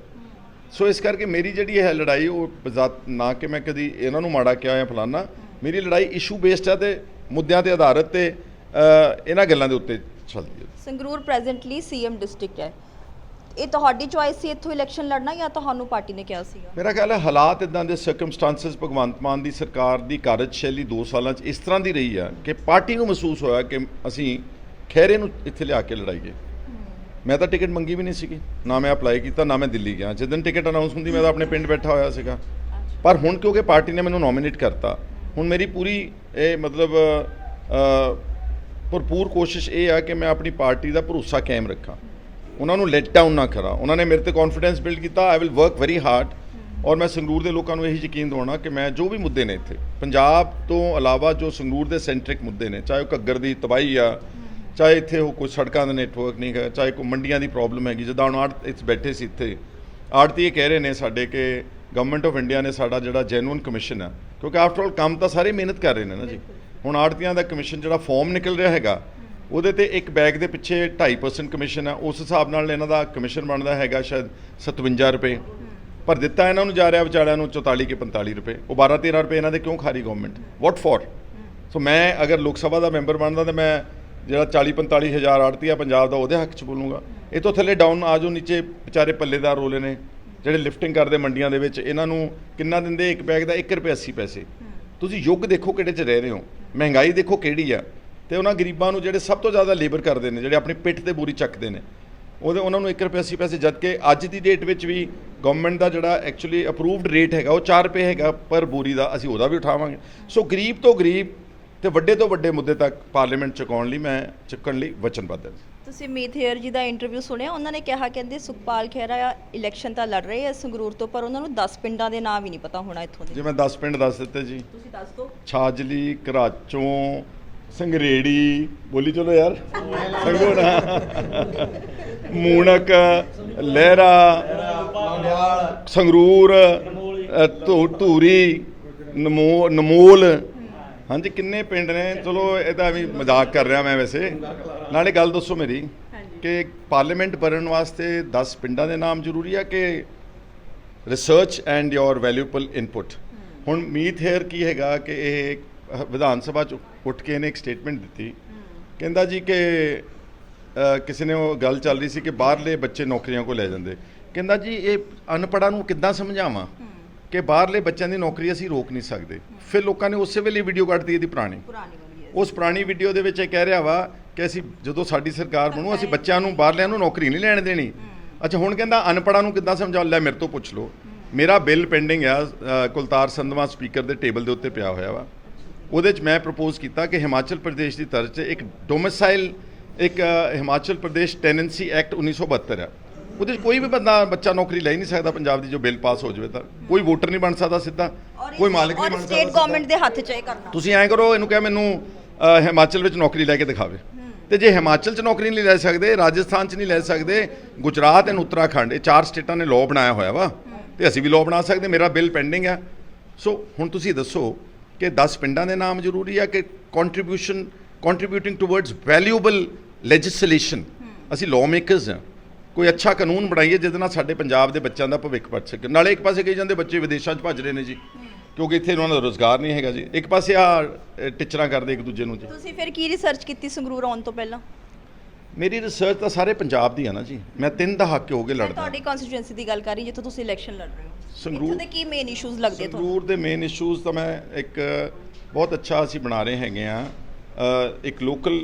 ਸੋ ਇਸ ਕਰਕੇ ਮੇਰੀ ਜਿਹੜੀ ਇਹ ਲੜਾਈ, ਉਹ ਬਜ਼ਾਤ, ਨਾ ਕਿ ਮੈਂ ਕਦੀ ਇਹਨਾਂ ਨੂੰ ਮਾੜਾ ਕਿਹਾ ਜਾਂ ਫਲਾਨਾ, ਮੇਰੀ ਲੜਾਈ ਇਸ਼ੂ ਬੇਸਡ ਹੈ ਤੇ ਮੁੱਦਿਆਂ ਤੇ ਆਧਾਰਿਤ ਤੇ ਇਹਨਾਂ ਗੱਲਾਂ ਦੇ ਉੱਤੇ ਚੱਲਦੀ ਹੈ। ਸੰਗਰੂਰ ਪ੍ਰੈਜ਼ੈਂਟਲੀ ਸੀਐਮ ਡਿਸਟ੍ਰਿਕਟ ਹੈ। ਇਹ ਤੁਹਾਡੀ ਚੁਆਇਸ ਸੀ, ਇੱਥੋਂ ਇਲੈਕਸ਼ਨ ਲੜਨਾ ਜਾਂ ਤੁਹਾਨੂੰ ਪਾਰਟੀ ਨੇ ਕਿਹਾ ਸੀਗਾ? ਮੇਰਾ ਖਿਆਲ ਹੈ ਹਾਲਾਤ ਇਦਾਂ ਦੇ ਸਰਕਮਸਟੈਂਸਸ ਭਗਵੰਤ ਮਾਨ ਦੀ ਸਰਕਾਰ ਦੀ ਕਾਰਜਸ਼ੈਲੀ 2 ਸਾਲਾਂ 'ਚ ਇਸ ਤਰ੍ਹਾਂ ਦੀ ਰਹੀ ਆ ਕਿ ਪਾਰਟੀ ਨੂੰ ਮਹਿਸੂਸ ਹੋਇਆ ਕਿ ਅਸੀਂ ਖੈਰੇ ਨੂੰ ਇੱਥੇ ਲਿਆ ਕੇ ਲੜਾਈਏ। ਮੈਂ ਤਾਂ ਟਿਕਟ ਮੰਗੀ ਵੀ ਨਹੀਂ ਸੀਗੀ। ਨਾ ਮੈਂ ਅਪਲਾਈ ਕੀਤਾ, ਨਾ ਮੈਂ ਦਿੱਲੀ ਗਿਆ। ਜਿਸ ਦਿਨ ਟਿਕਟ ਅਨਾਉਂਸ ਹੁੰਦੀ, ਮੈਂ ਤਾਂ ਆਪਣੇ ਪਿੰਡ ਬੈਠਾ ਹੋਇਆ ਸੀਗਾ। ਪਰ ਹੁਣ ਕਿਉਂਕਿ ਪਾਰਟੀ ਨੇ ਮੈਨੂੰ ਨੋਮੀਨੇਟ ਕਰਤਾ, ਹੁਣ ਮੇਰੀ ਪੂਰੀ ਇਹ ਮਤਲਬ ਭਰਪੂਰ ਕੋਸ਼ਿਸ਼ ਇਹ ਆ ਕਿ ਮੈਂ ਆਪਣੀ ਪਾਰਟੀ ਦਾ ਭਰੋਸਾ ਕਾਇਮ ਰੱਖਾਂ। ਉਹਨਾਂ ਨੂੰ ਲੈਟ ਡਾਊਨ ਨਾ ਕਰਾਂ। ਉਹਨਾਂ ਨੇ ਮੇਰੇ ਤੇ ਕੌਨਫੀਡੈਂਸ ਬਿਲਡ ਕੀਤਾ I will work very hard ਔਰ ਮੈਂ ਸੰਗਰੂਰ ਦੇ ਲੋਕਾਂ ਨੂੰ ਇਹੀ ਯਕੀਨ ਦਿਵਾਉਣਾ ਕਿ ਮੈਂ ਜੋ ਵੀ ਮੁੱਦੇ ਨੇ ਇੱਥੇ ਪੰਜਾਬ ਤੋਂ ਇਲਾਵਾ ਜੋ ਸੰਗਰੂਰ ਦੇ ਸੈਂਟਰਿਕ ਮੁੱਦੇ ਨੇ ਚਾਹੇ ਉਹ ਘੱਗਰ ਦੀ ਤਬਾਹੀ ਆ ਚਾਹੇ ਇੱਥੇ ਉਹ ਕੋਈ ਸੜਕਾਂ ਦਾ ਨੈਟਵਰਕ ਨਹੀਂ ਹੈ ਚਾਹੇ ਕੋਈ ਮੰਡੀਆਂ ਦੀ ਪ੍ਰੋਬਲਮ ਹੈਗੀ ਜਿੱਦਾਂ ਹੁਣ ਆੜ ਇੱਥੇ ਬੈਠੇ ਸੀ ਇੱਥੇ। ਆੜਤੀ ਇਹ ਕਹਿ ਰਹੇ ਨੇ ਸਾਡੇ ਕਿ ਗਵਰਨਮੈਂਟ ਆਫ ਇੰਡੀਆ ਨੇ ਸਾਡਾ ਜਿਹੜਾ ਜੈਨੂਇਨ ਕਮਿਸ਼ਨ ਹੈ ਕਿਉਂਕਿ ਆਫਟਰ ਆਲ ਕੰਮ ਤਾਂ ਸਾਰੇ ਮਿਹਨਤ ਕਰ ਰਹੇ ਨੇ ਨਾ ਜੀ। ਹੁਣ ਆੜਤੀਆਂ ਦਾ ਕਮਿਸ਼ਨ ਜਿਹੜਾ ਫਾਰਮ ਨਿਕਲ ਰਿਹਾ ਹੈਗਾ ਉਹਦੇ ਤੇ ਇੱਕ ਬੈਗ ਦੇ ਪਿੱਛੇ 2.5% ਕਮਿਸ਼ਨ ਆ। ਉਸ ਹਿਸਾਬ ਨਾਲ ਇਹਨਾਂ ਦਾ ਕਮਿਸ਼ਨ ਬਣਦਾ ਹੈਗਾ ਸ਼ਾਇਦ 57 ਰੁਪਏ। ਪਰ ਦਿੱਤਾ ਇਹਨਾਂ ਨੂੰ ਜਾ ਰਿਹਾ ਵਿਚਾਰਿਆਂ ਨੂੰ 44 ਕੇ 45 ਰੁਪਏ। ਉਹ 12 13 ਰੁਪਏ ਇਹਨਾਂ ਦੇ ਕਿਉਂ ਖਾ ਰਹੀ ਗਵਰਨਮੈਂਟ ਵਾਟ ਫॉर ਸੋ ਮੈਂ ਅਗਰ ਲੋਕ ਸਭਾ ਦਾ ਮੈਂਬਰ ਬਣਦਾ ਤਾਂ ਮੈਂ ਜਿਹੜਾ 40 45 ਹਜ਼ਾਰ ਆੜਤੀ ਆ ਪੰਜਾਬ ਦਾ ਉਹਦੇ ਹੱਕ 'ਚ ਬੋਲੂੰਗਾ। ਇਹ ਤੋਂ ਥੱਲੇ ਡਾਊਨ ਆ ਜਾਓ, ਨੀਚੇ ਵਿਚਾਰੇ ਪੱਲੇਦਾਰ ਰੋਲੇ ਨੇ, ਜਿਹੜੇ ਲਿਫਟਿੰਗ ਕਰਦੇ ਮੰਡੀਆਂ ਦੇ ਵਿੱਚ। ਇਹਨਾਂ ਨੂੰ ਕਿੰਨਾ ਦਿੰਦੇ? ਇੱਕ ਬੈਗ ਦਾ 1 ਰੁਪਏ 80 ਪੈਸੇ। ਤੁਸੀਂ ਯੁੱਗ ਦੇਖੋ ਕਿਹੜੇ 'ਚ ਰਹਿ ਰਹੇ ਹੋ। ਮਹਿੰਗਾਈ ਦੇਖੋ ਕਿਹੜੀ ਆ। ਤੇ ਉਹਨਾਂ ਗਰੀਬਾਂ ਨੂੰ ਜਿਹੜੇ ਸਭ ਤੋਂ ਜ਼ਿਆਦਾ ਲੇਬਰ ਕਰਦੇ ਨੇ ਜਿਹੜੇ ਆਪਣੀ ਪਿੱਠ ਤੇ ਬੋਰੀ ਚੱਕਦੇ ਨੇ। ਉਹਦੇ ਉਹਨਾਂ ਨੂੰ 1 ਰੁਪਏ 80 ਪੈਸੇ ਜਦ ਕਿ ਅੱਜ ਦੀ ਡੇਟ ਵਿੱਚ ਵੀ ਗਵਰਨਮੈਂਟ ਦਾ ਜਿਹੜਾ ਐਕਚੁਅਲੀ ਅਪਰੂਵਡ ਰੇਟ ਹੈਗਾ ਉਹ 4 ਰੁਪਏ ਹੈਗਾ ਪਰ ਬੋਰੀ ਦਾ ਅਸੀਂ ਉਹਦਾ ਵੀ ਉਠਾਵਾਂਗੇ। ਸੋ ਗਰੀਬ ਤੋਂ ਗਰੀਬ ਤੇ ਵੱਡੇ ਤੋਂ ਵੱਡੇ ਮੁੱਦੇ ਤੱਕ ਪਾਰਲੀਮੈਂਟ ਚੁਕਾਉਣ ਲਈ ਮੈਂ ਚੁੱਕਣ ਲਈ ਵਚਨਬੱਧ ਹਾਂ। ਤੁਸੀਂ ਮੀਤ ਹੇਅਰ ਜੀ ਦਾ ਇੰਟਰਵਿਊ ਸੁਣਿਆ? ਉਹਨਾਂ ਨੇ ਕਿਹਾ ਕਹਿੰਦੇ ਸੁਖਪਾਲ ਖਹਿਰਾ ਇਲੈਕਸ਼ਨ ਤਾਂ ਲੜ ਰਹੇ ਆ ਸੰਗਰੂਰ ਤੋਂ ਪਰ ਉਹਨਾਂ ਨੂੰ 10 ਪਿੰਡਾਂ ਦੇ ਨਾਂ ਵੀ ਨਹੀਂ ਪਤਾ ਹੋਣਾ ਇੱਥੋਂ ਦੇ। ਜੇ ਮੈਂ 10 ਪਿੰਡ ਦੱਸ ਦਿੱਤੇ ਜੀ। ਤੁਸੀਂ ਦੱਸ ਦਿਓ। ਛਾਜਲੀ ਘਰਾਚੋਂ ਸੰਗਰੇੜੀ। ਬੋਲੀ ਚਲੋ ਯਾਰ। ਸੰਗੋ ਨਾ ਮੂਣਕ ਲਹਿਰਾ। ਸੰਗਰੂਰ। ਧੂ- ਧੂਰੀ। ਨਮੋ ਨਮੋਲ। ਹਾਂਜੀ ਕਿੰਨੇ ਪਿੰਡ ਨੇ? ਚਲੋ ਇਹਦਾ ਵੀ ਮਜ਼ਾਕ ਕਰ ਰਿਹਾ ਮੈਂ ਵੈਸੇ। ਨਾਲੇ ਗੱਲ ਦੱਸੋ ਮੇਰੀ ਕਿ ਪਾਰਲੀਮੈਂਟ ਬਣਨ ਵਾਸਤੇ 10 ਪਿੰਡਾਂ ਦੇ ਨਾਮ ਜ਼ਰੂਰੀ ਆ ਕਿ research and your valuable input? ਹੁਣ ਮੀਤ ਹੇਅਰ ਕੀ ਹੈਗਾ ਕਿ ਇਹ ਵਿਧਾਨ ਸਭਾ ਚ ਉੱਠ ਕੇ ਇਹਨੇ ਇੱਕ ਸਟੇਟਮੈਂਟ ਦਿੱਤੀ। ਕਹਿੰਦਾ ਜੀ ਕਿ ਕਿਸੇ ਨੇ ਉਹ ਗੱਲ ਚੱਲ ਰਹੀ ਸੀ ਕਿ ਬਾਹਰਲੇ ਬੱਚੇ ਨੌਕਰੀਆਂ ਕੋ ਲੈ ਜਾਂਦੇ। ਕਹਿੰਦਾ ਜੀ ਇਹ ਅਨਪੜ੍ਹਾਂ ਨੂੰ ਕਿੱਦਾਂ ਸਮਝਾਵਾਂ ਕਿ ਬਾਹਰਲੇ ਬੱਚਿਆਂ ਦੀ ਨੌਕਰੀ ਅਸੀਂ ਰੋਕ ਨਹੀਂ ਸਕਦੇ। ਫਿਰ ਲੋਕਾਂ ਨੇ ਉਸੇ ਵੇਲੇ ਵੀਡੀਓ ਕੱਢਤੀ ਇਹਦੀ ਪੁਰਾਣੀ। ਉਸ ਪੁਰਾਣੀ ਵੀਡੀਓ ਦੇ ਵਿੱਚ ਇਹ ਕਹਿ ਰਿਹਾ ਵਾ ਕਿ ਅਸੀਂ ਜਦੋਂ ਸਾਡੀ ਸਰਕਾਰ ਬਣੂ ਅਸੀਂ ਬੱਚਿਆਂ ਨੂੰ ਬਾਹਰਲਿਆਂ ਨੂੰ ਨੌਕਰੀ ਨਹੀਂ ਲੈਣ ਦੇਣੀ। ਅੱਛਾ ਹੁਣ ਕਹਿੰਦਾ ਅਨਪੜ੍ਹਾਂ ਨੂੰ ਕਿੱਦਾਂ ਸਮਝਾਉ ਲੈ ਮੇਰੇ ਤੋਂ ਪੁੱਛ ਲਓ। ਮੇਰਾ ਬਿੱਲ ਪੈਂਡਿੰਗ ਆ ਕੁਲਤਾਰ ਸੰਧਵਾ ਸਪੀਕਰ ਦੇ ਟੇਬਲ ਦੇ ਉੱਤੇ ਪਿਆ ਹੋਇਆ ਵਾ। ਉਹਦੇ 'ਚ ਮੈਂ ਪ੍ਰਪੋਜ਼ ਕੀਤਾ ਕਿ ਹਿਮਾਚਲ ਪ੍ਰਦੇਸ਼ ਦੀ ਤਰਜ਼ 'ਚ ਇੱਕ ਡੋਮਿਸਾਈਲ ਇੱਕ ਹਿਮਾਚਲ ਪ੍ਰਦੇਸ਼ ਟੈਨੈਂਸੀ ਐਕਟ 1972 ਆ ਉਹਦੇ 'ਚ ਕੋਈ ਵੀ ਬੰਦਾ ਬੱਚਾ ਨੌਕਰੀ ਲੈ ਹੀ ਨਹੀਂ ਸਕਦਾ ਪੰਜਾਬ ਦੀ ਜੋ ਬਿੱਲ ਪਾਸ ਹੋ ਜਾਵੇ ਤਾਂ। ਕੋਈ ਵੋਟਰ ਨਹੀਂ ਬਣ ਸਕਦਾ ਸਿੱਧਾ ਕੋਈ ਮਾਲਕ ਨਹੀਂ ਬਣ ਸਕਦਾ ਸਟੇਟ। ਗਵਰਨਮੈਂਟ ਦੇ ਹੱਥ 'ਚ ਇਹ ਕਰਨਾ। ਤੁਸੀਂ ਐਂ ਕਰੋ ਇਹਨੂੰ ਕਿਹਾ ਮੈਨੂੰ ਹਿਮਾਚਲ ਵਿੱਚ ਨੌਕਰੀ ਲੈ ਕੇ ਦਿਖਾਵੇ। ਤੇ ਜੇ ਹਿਮਾਚਲ 'ਚ ਨੌਕਰੀ ਨਹੀਂ ਲੈ ਸਕਦੇ ਰਾਜਸਥਾਨ 'ਚ ਨਹੀਂ ਲੈ ਸਕਦੇ ਗੁਜਰਾਤ ਐਂਡ ਉੱਤਰਾਖੰਡ ਇਹ ਚਾਰ ਸਟੇਟਾਂ ਨੇ ਲਾਅ ਬਣਾਇਆ ਹੋਇਆ ਵਾ। ਤੇ ਅਸੀਂ ਵੀ ਲਾਅ ਬਣਾ ਸਕਦੇ ਮੇਰਾ ਬਿੱਲ ਪੈਂਡਿੰਗ ਆ ਸੋ ਹੁਣ ਤੁਸੀਂ ਦੱਸੋ ਕਿ 10 ਪਿੰਡਾਂ ਦੇ ਨਾਮ ਜ਼ਰੂਰੀ ਆ ਕਿ contribution contributing towards valuable legislation ਅਸੀਂ ਲਾਅ ਮੇਕਰਸ ਆ। ਕੋਈ ਅੱਛਾ ਕਾਨੂੰਨ ਬਣਾਈਏ ਜਿਹਦੇ ਨਾਲ ਸਾਡੇ ਪੰਜਾਬ ਦੇ ਬੱਚਿਆਂ ਦਾ ਭਵਿੱਖ ਬਚ ਸਕੇ। ਨਾਲੇ ਇੱਕ ਪਾਸੇ ਕਹੀ ਜਾਂਦੇ ਬੱਚੇ ਵਿਦੇਸ਼ਾਂ 'ਚ ਭੱਜ ਰਹੇ ਨੇ ਜੀ ਕਿਉਂਕਿ ਇੱਥੇ ਉਹਨਾਂ ਦਾ ਰੋਜ਼ਗਾਰ ਨਹੀਂ ਹੈਗਾ ਜੀ। ਇੱਕ ਪਾਸੇ ਆ ਟਿਚਰਾਂ ਕਰਦੇ ਇੱਕ ਦੂਜੇ ਨੂੰ ਜੀ। ਤੁਸੀਂ ਫਿਰ ਕੀ ਰਿਸਰਚ ਕੀਤੀ ਸੰਗਰੂਰ ਆਉਣ ਤੋਂ ਪਹਿਲਾਂ? ਮੇਰੀ ਰਿਸਰਚ ਤਾਂ ਸਾਰੇ ਪੰਜਾਬ ਦੀ ਆ ਨਾ ਜੀ। ਮੈਂ ਤਿੰਨ ਦਹਾਕੇ ਹੋ ਗਏ ਮੈਂ ਲੜਦਾ। ਤੁਹਾਡੀ ਕਨਸਟੀਟੂਐਂਸੀ ਦੀ ਗੱਲ ਕਰ ਰਹੀ ਜਿੱਥੋਂ ਤੁਸੀਂ ਇਲੈਕਸ਼ਨ ਲੜ ਰਹੇ ਹੋ। ਸੰਗਰੂਰ- ਇੱਥੋਂ ਦੇ ਕੀ ਮੇਨ ਇਸ਼ੂਜ਼ ਲੱਗਦੇ ਤੁਹਾਨੂੰ? ਸੰਗਰੂਰ ਦੇ ਮੇਨ ਇਸ਼ੂਜ਼ ਤਾਂ ਮੈਂ ਇੱਕ ਬਹੁਤ ਅੱਛਾ ਅਸੀਂ ਬਣਾ ਰਹੇ ਹੈਗੇ ਆ ਇੱਕ ਲੋਕਲ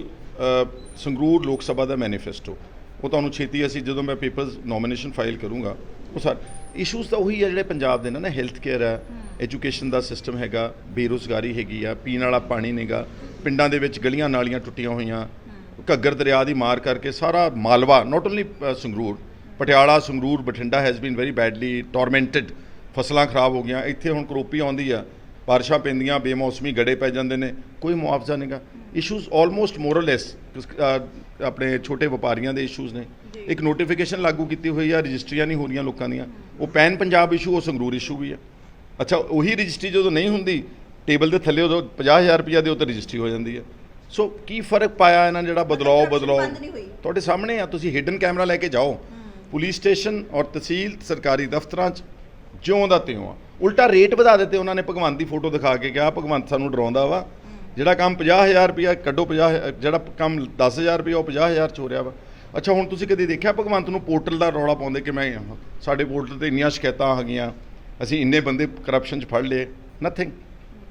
ਸੰਗਰੂਰ ਲੋਕ ਸਭਾ ਦਾ ਮੈਨੀਫੈਸਟੋ ਉਹ ਤੁਹਾਨੂੰ ਛੇਤੀ ਅਸੀਂ ਜਦੋਂ ਮੈਂ ਪੇਪਰਸ ਨੋਮੀਨੇਸ਼ਨ ਫਾਈਲ ਕਰੂੰਗਾ ਉਹ ਸਾਰੇ ਇਸ਼ੂਜ਼ ਤਾਂ ਉਹੀ ਆ ਜਿਹੜੇ ਪੰਜਾਬ ਦੇ ਨੇ ਨਾ ਹੈਲਥ ਕੇਅਰ ਆ ਐਜੂਕੇਸ਼ਨ ਦਾ ਸਿਸਟਮ ਹੈਗਾ ਬੇਰੁਜ਼ਗਾਰੀ ਹੈਗੀ ਆ ਪੀਣ ਵਾਲਾ ਪਾਣੀ ਨਹੀਂਗਾ ਪਿੰਡਾਂ ਦੇ ਵਿੱਚ ਗਲੀਆਂ ਨਾਲੀਆਂ ਟੁੱਟੀਆਂ ਹੋਈਆਂ ਘੱਗਰ ਦਰਿਆ ਦੀ ਮਾਰ ਕਰਕੇ ਸਾਰਾ Malwa not only Sangrur Patiala Sangrur Bathinda has been very badly tormented ਫਸਲਾਂ ਖਰਾਬ ਹੋ ਗਈਆਂ ਇੱਥੇ ਹੁਣ ਕਰੋਪੀ ਆਉਂਦੀ ਆ ਬਾਰਿਸ਼ਾਂ ਪੈਂਦੀਆਂ ਬੇਮੌਸਮੀ ਗੜੇ ਪੈ ਜਾਂਦੇ ਨੇ ਕੋਈ ਮੁਆਵਜ਼ਾ ਨਹੀਂਗਾ ਇਸ਼ੂਜ਼ ਆਲਮੋਸਟ ਮੋਰਲੈਸ ਆਪਣੇ ਛੋਟੇ ਵਪਾਰੀਆਂ ਦੇ ਇਸ਼ੂਜ਼ ਨੇ। ਇੱਕ ਨੋਟੀਫਿਕੇਸ਼ਨ ਲਾਗੂ ਕੀਤੀ ਹੋਈ ਆ ਰਜਿਸਟਰੀਆਂ ਨਹੀਂ ਹੋ ਰਹੀਆਂ ਲੋਕਾਂ ਦੀਆਂ। ਉਹ ਪੈਨ ਪੰਜਾਬ ਇਸ਼ੂ ਉਹ ਸੰਗਰੂਰ ਇਸ਼ੂ ਵੀ ਆ। ਅੱਛਾ ਉਹੀ ਰਜਿਸਟਰੀ ਜਦੋਂ ਨਹੀਂ ਹੁੰਦੀ ਟੇਬਲ ਦੇ ਥੱਲੇ ਉਦੋਂ 50000 ਰੁਪਇਆ ਦੇ ਉੱਤੇ ਰਜਿਸਟਰੀ ਹੋ ਜਾਂਦੀ ਹੈ ਸੋ ਕੀ ਫ਼ਰਕ ਪਾਇਆ ਇਹਨਾਂ ਨੇ ਜਿਹੜਾ ਬਦਲਾਓ corruption ਬਦਲਾਓ? ਬੰਦ ਨਹੀਂ ਹੋਈ। ਤੁਹਾਡੇ ਸਾਹਮਣੇ ਆ ਤੁਸੀਂ ਹਿਡਨ ਕੈਮਰਾ ਲੈ ਕੇ ਜਾਓ। ਪੁਲਿਸ ਸਟੇਸ਼ਨ ਔਰ ਤਹਿਸੀਲ ਸਰਕਾਰੀ ਦਫ਼ਤਰਾਂ 'ਚ ਜਿਉਂ ਦਾ ਤਿਉਂ ਆ। ਉਲਟਾ ਰੇਟ ਵਧਾ ਦਿੱਤੇ ਉਹਨਾਂ ਨੇ ਭਗਵੰਤ ਦੀ ਫੋਟੋ ਦਿਖਾ ਕੇ ਕਿਹਾ ਭਗਵੰਤ ਸਾਨੂੰ ਡਰਾਉਂਦਾ ਵਾ। ਜਿਹੜਾ ਕੰਮ 50000 ਰੁਪਇਆ ਕੱਢੋ 50 ਜਿਹੜਾ ਕੰਮ 10000 ਰੁਪਇਆ ਉਹ 50000 ਚ ਹੋ ਰਿਹਾ ਵਾ। ਅੱਛਾ ਹੁਣ ਤੁਸੀਂ ਕਦੇ ਦੇਖਿਆ ਭਗਵੰਤ ਨੂੰ ਪੋਰਟਲ ਦਾ ਰੌਲਾ ਪਾਉਂਦੇ ਕਿ ਮੈਂ ਸਾਡੇ ਪੋਰਟਲ ਤੇ ਇੰਨੀਆਂ ਸ਼ਿਕਾਇਤਾਂ ਆ ਗਈਆਂ ਅਸੀਂ ਇੰਨੇ ਬੰਦੇ ਕਰਪਸ਼ਨ 'ਚ ਫੜ ਲਏ ਨਥਿੰਗ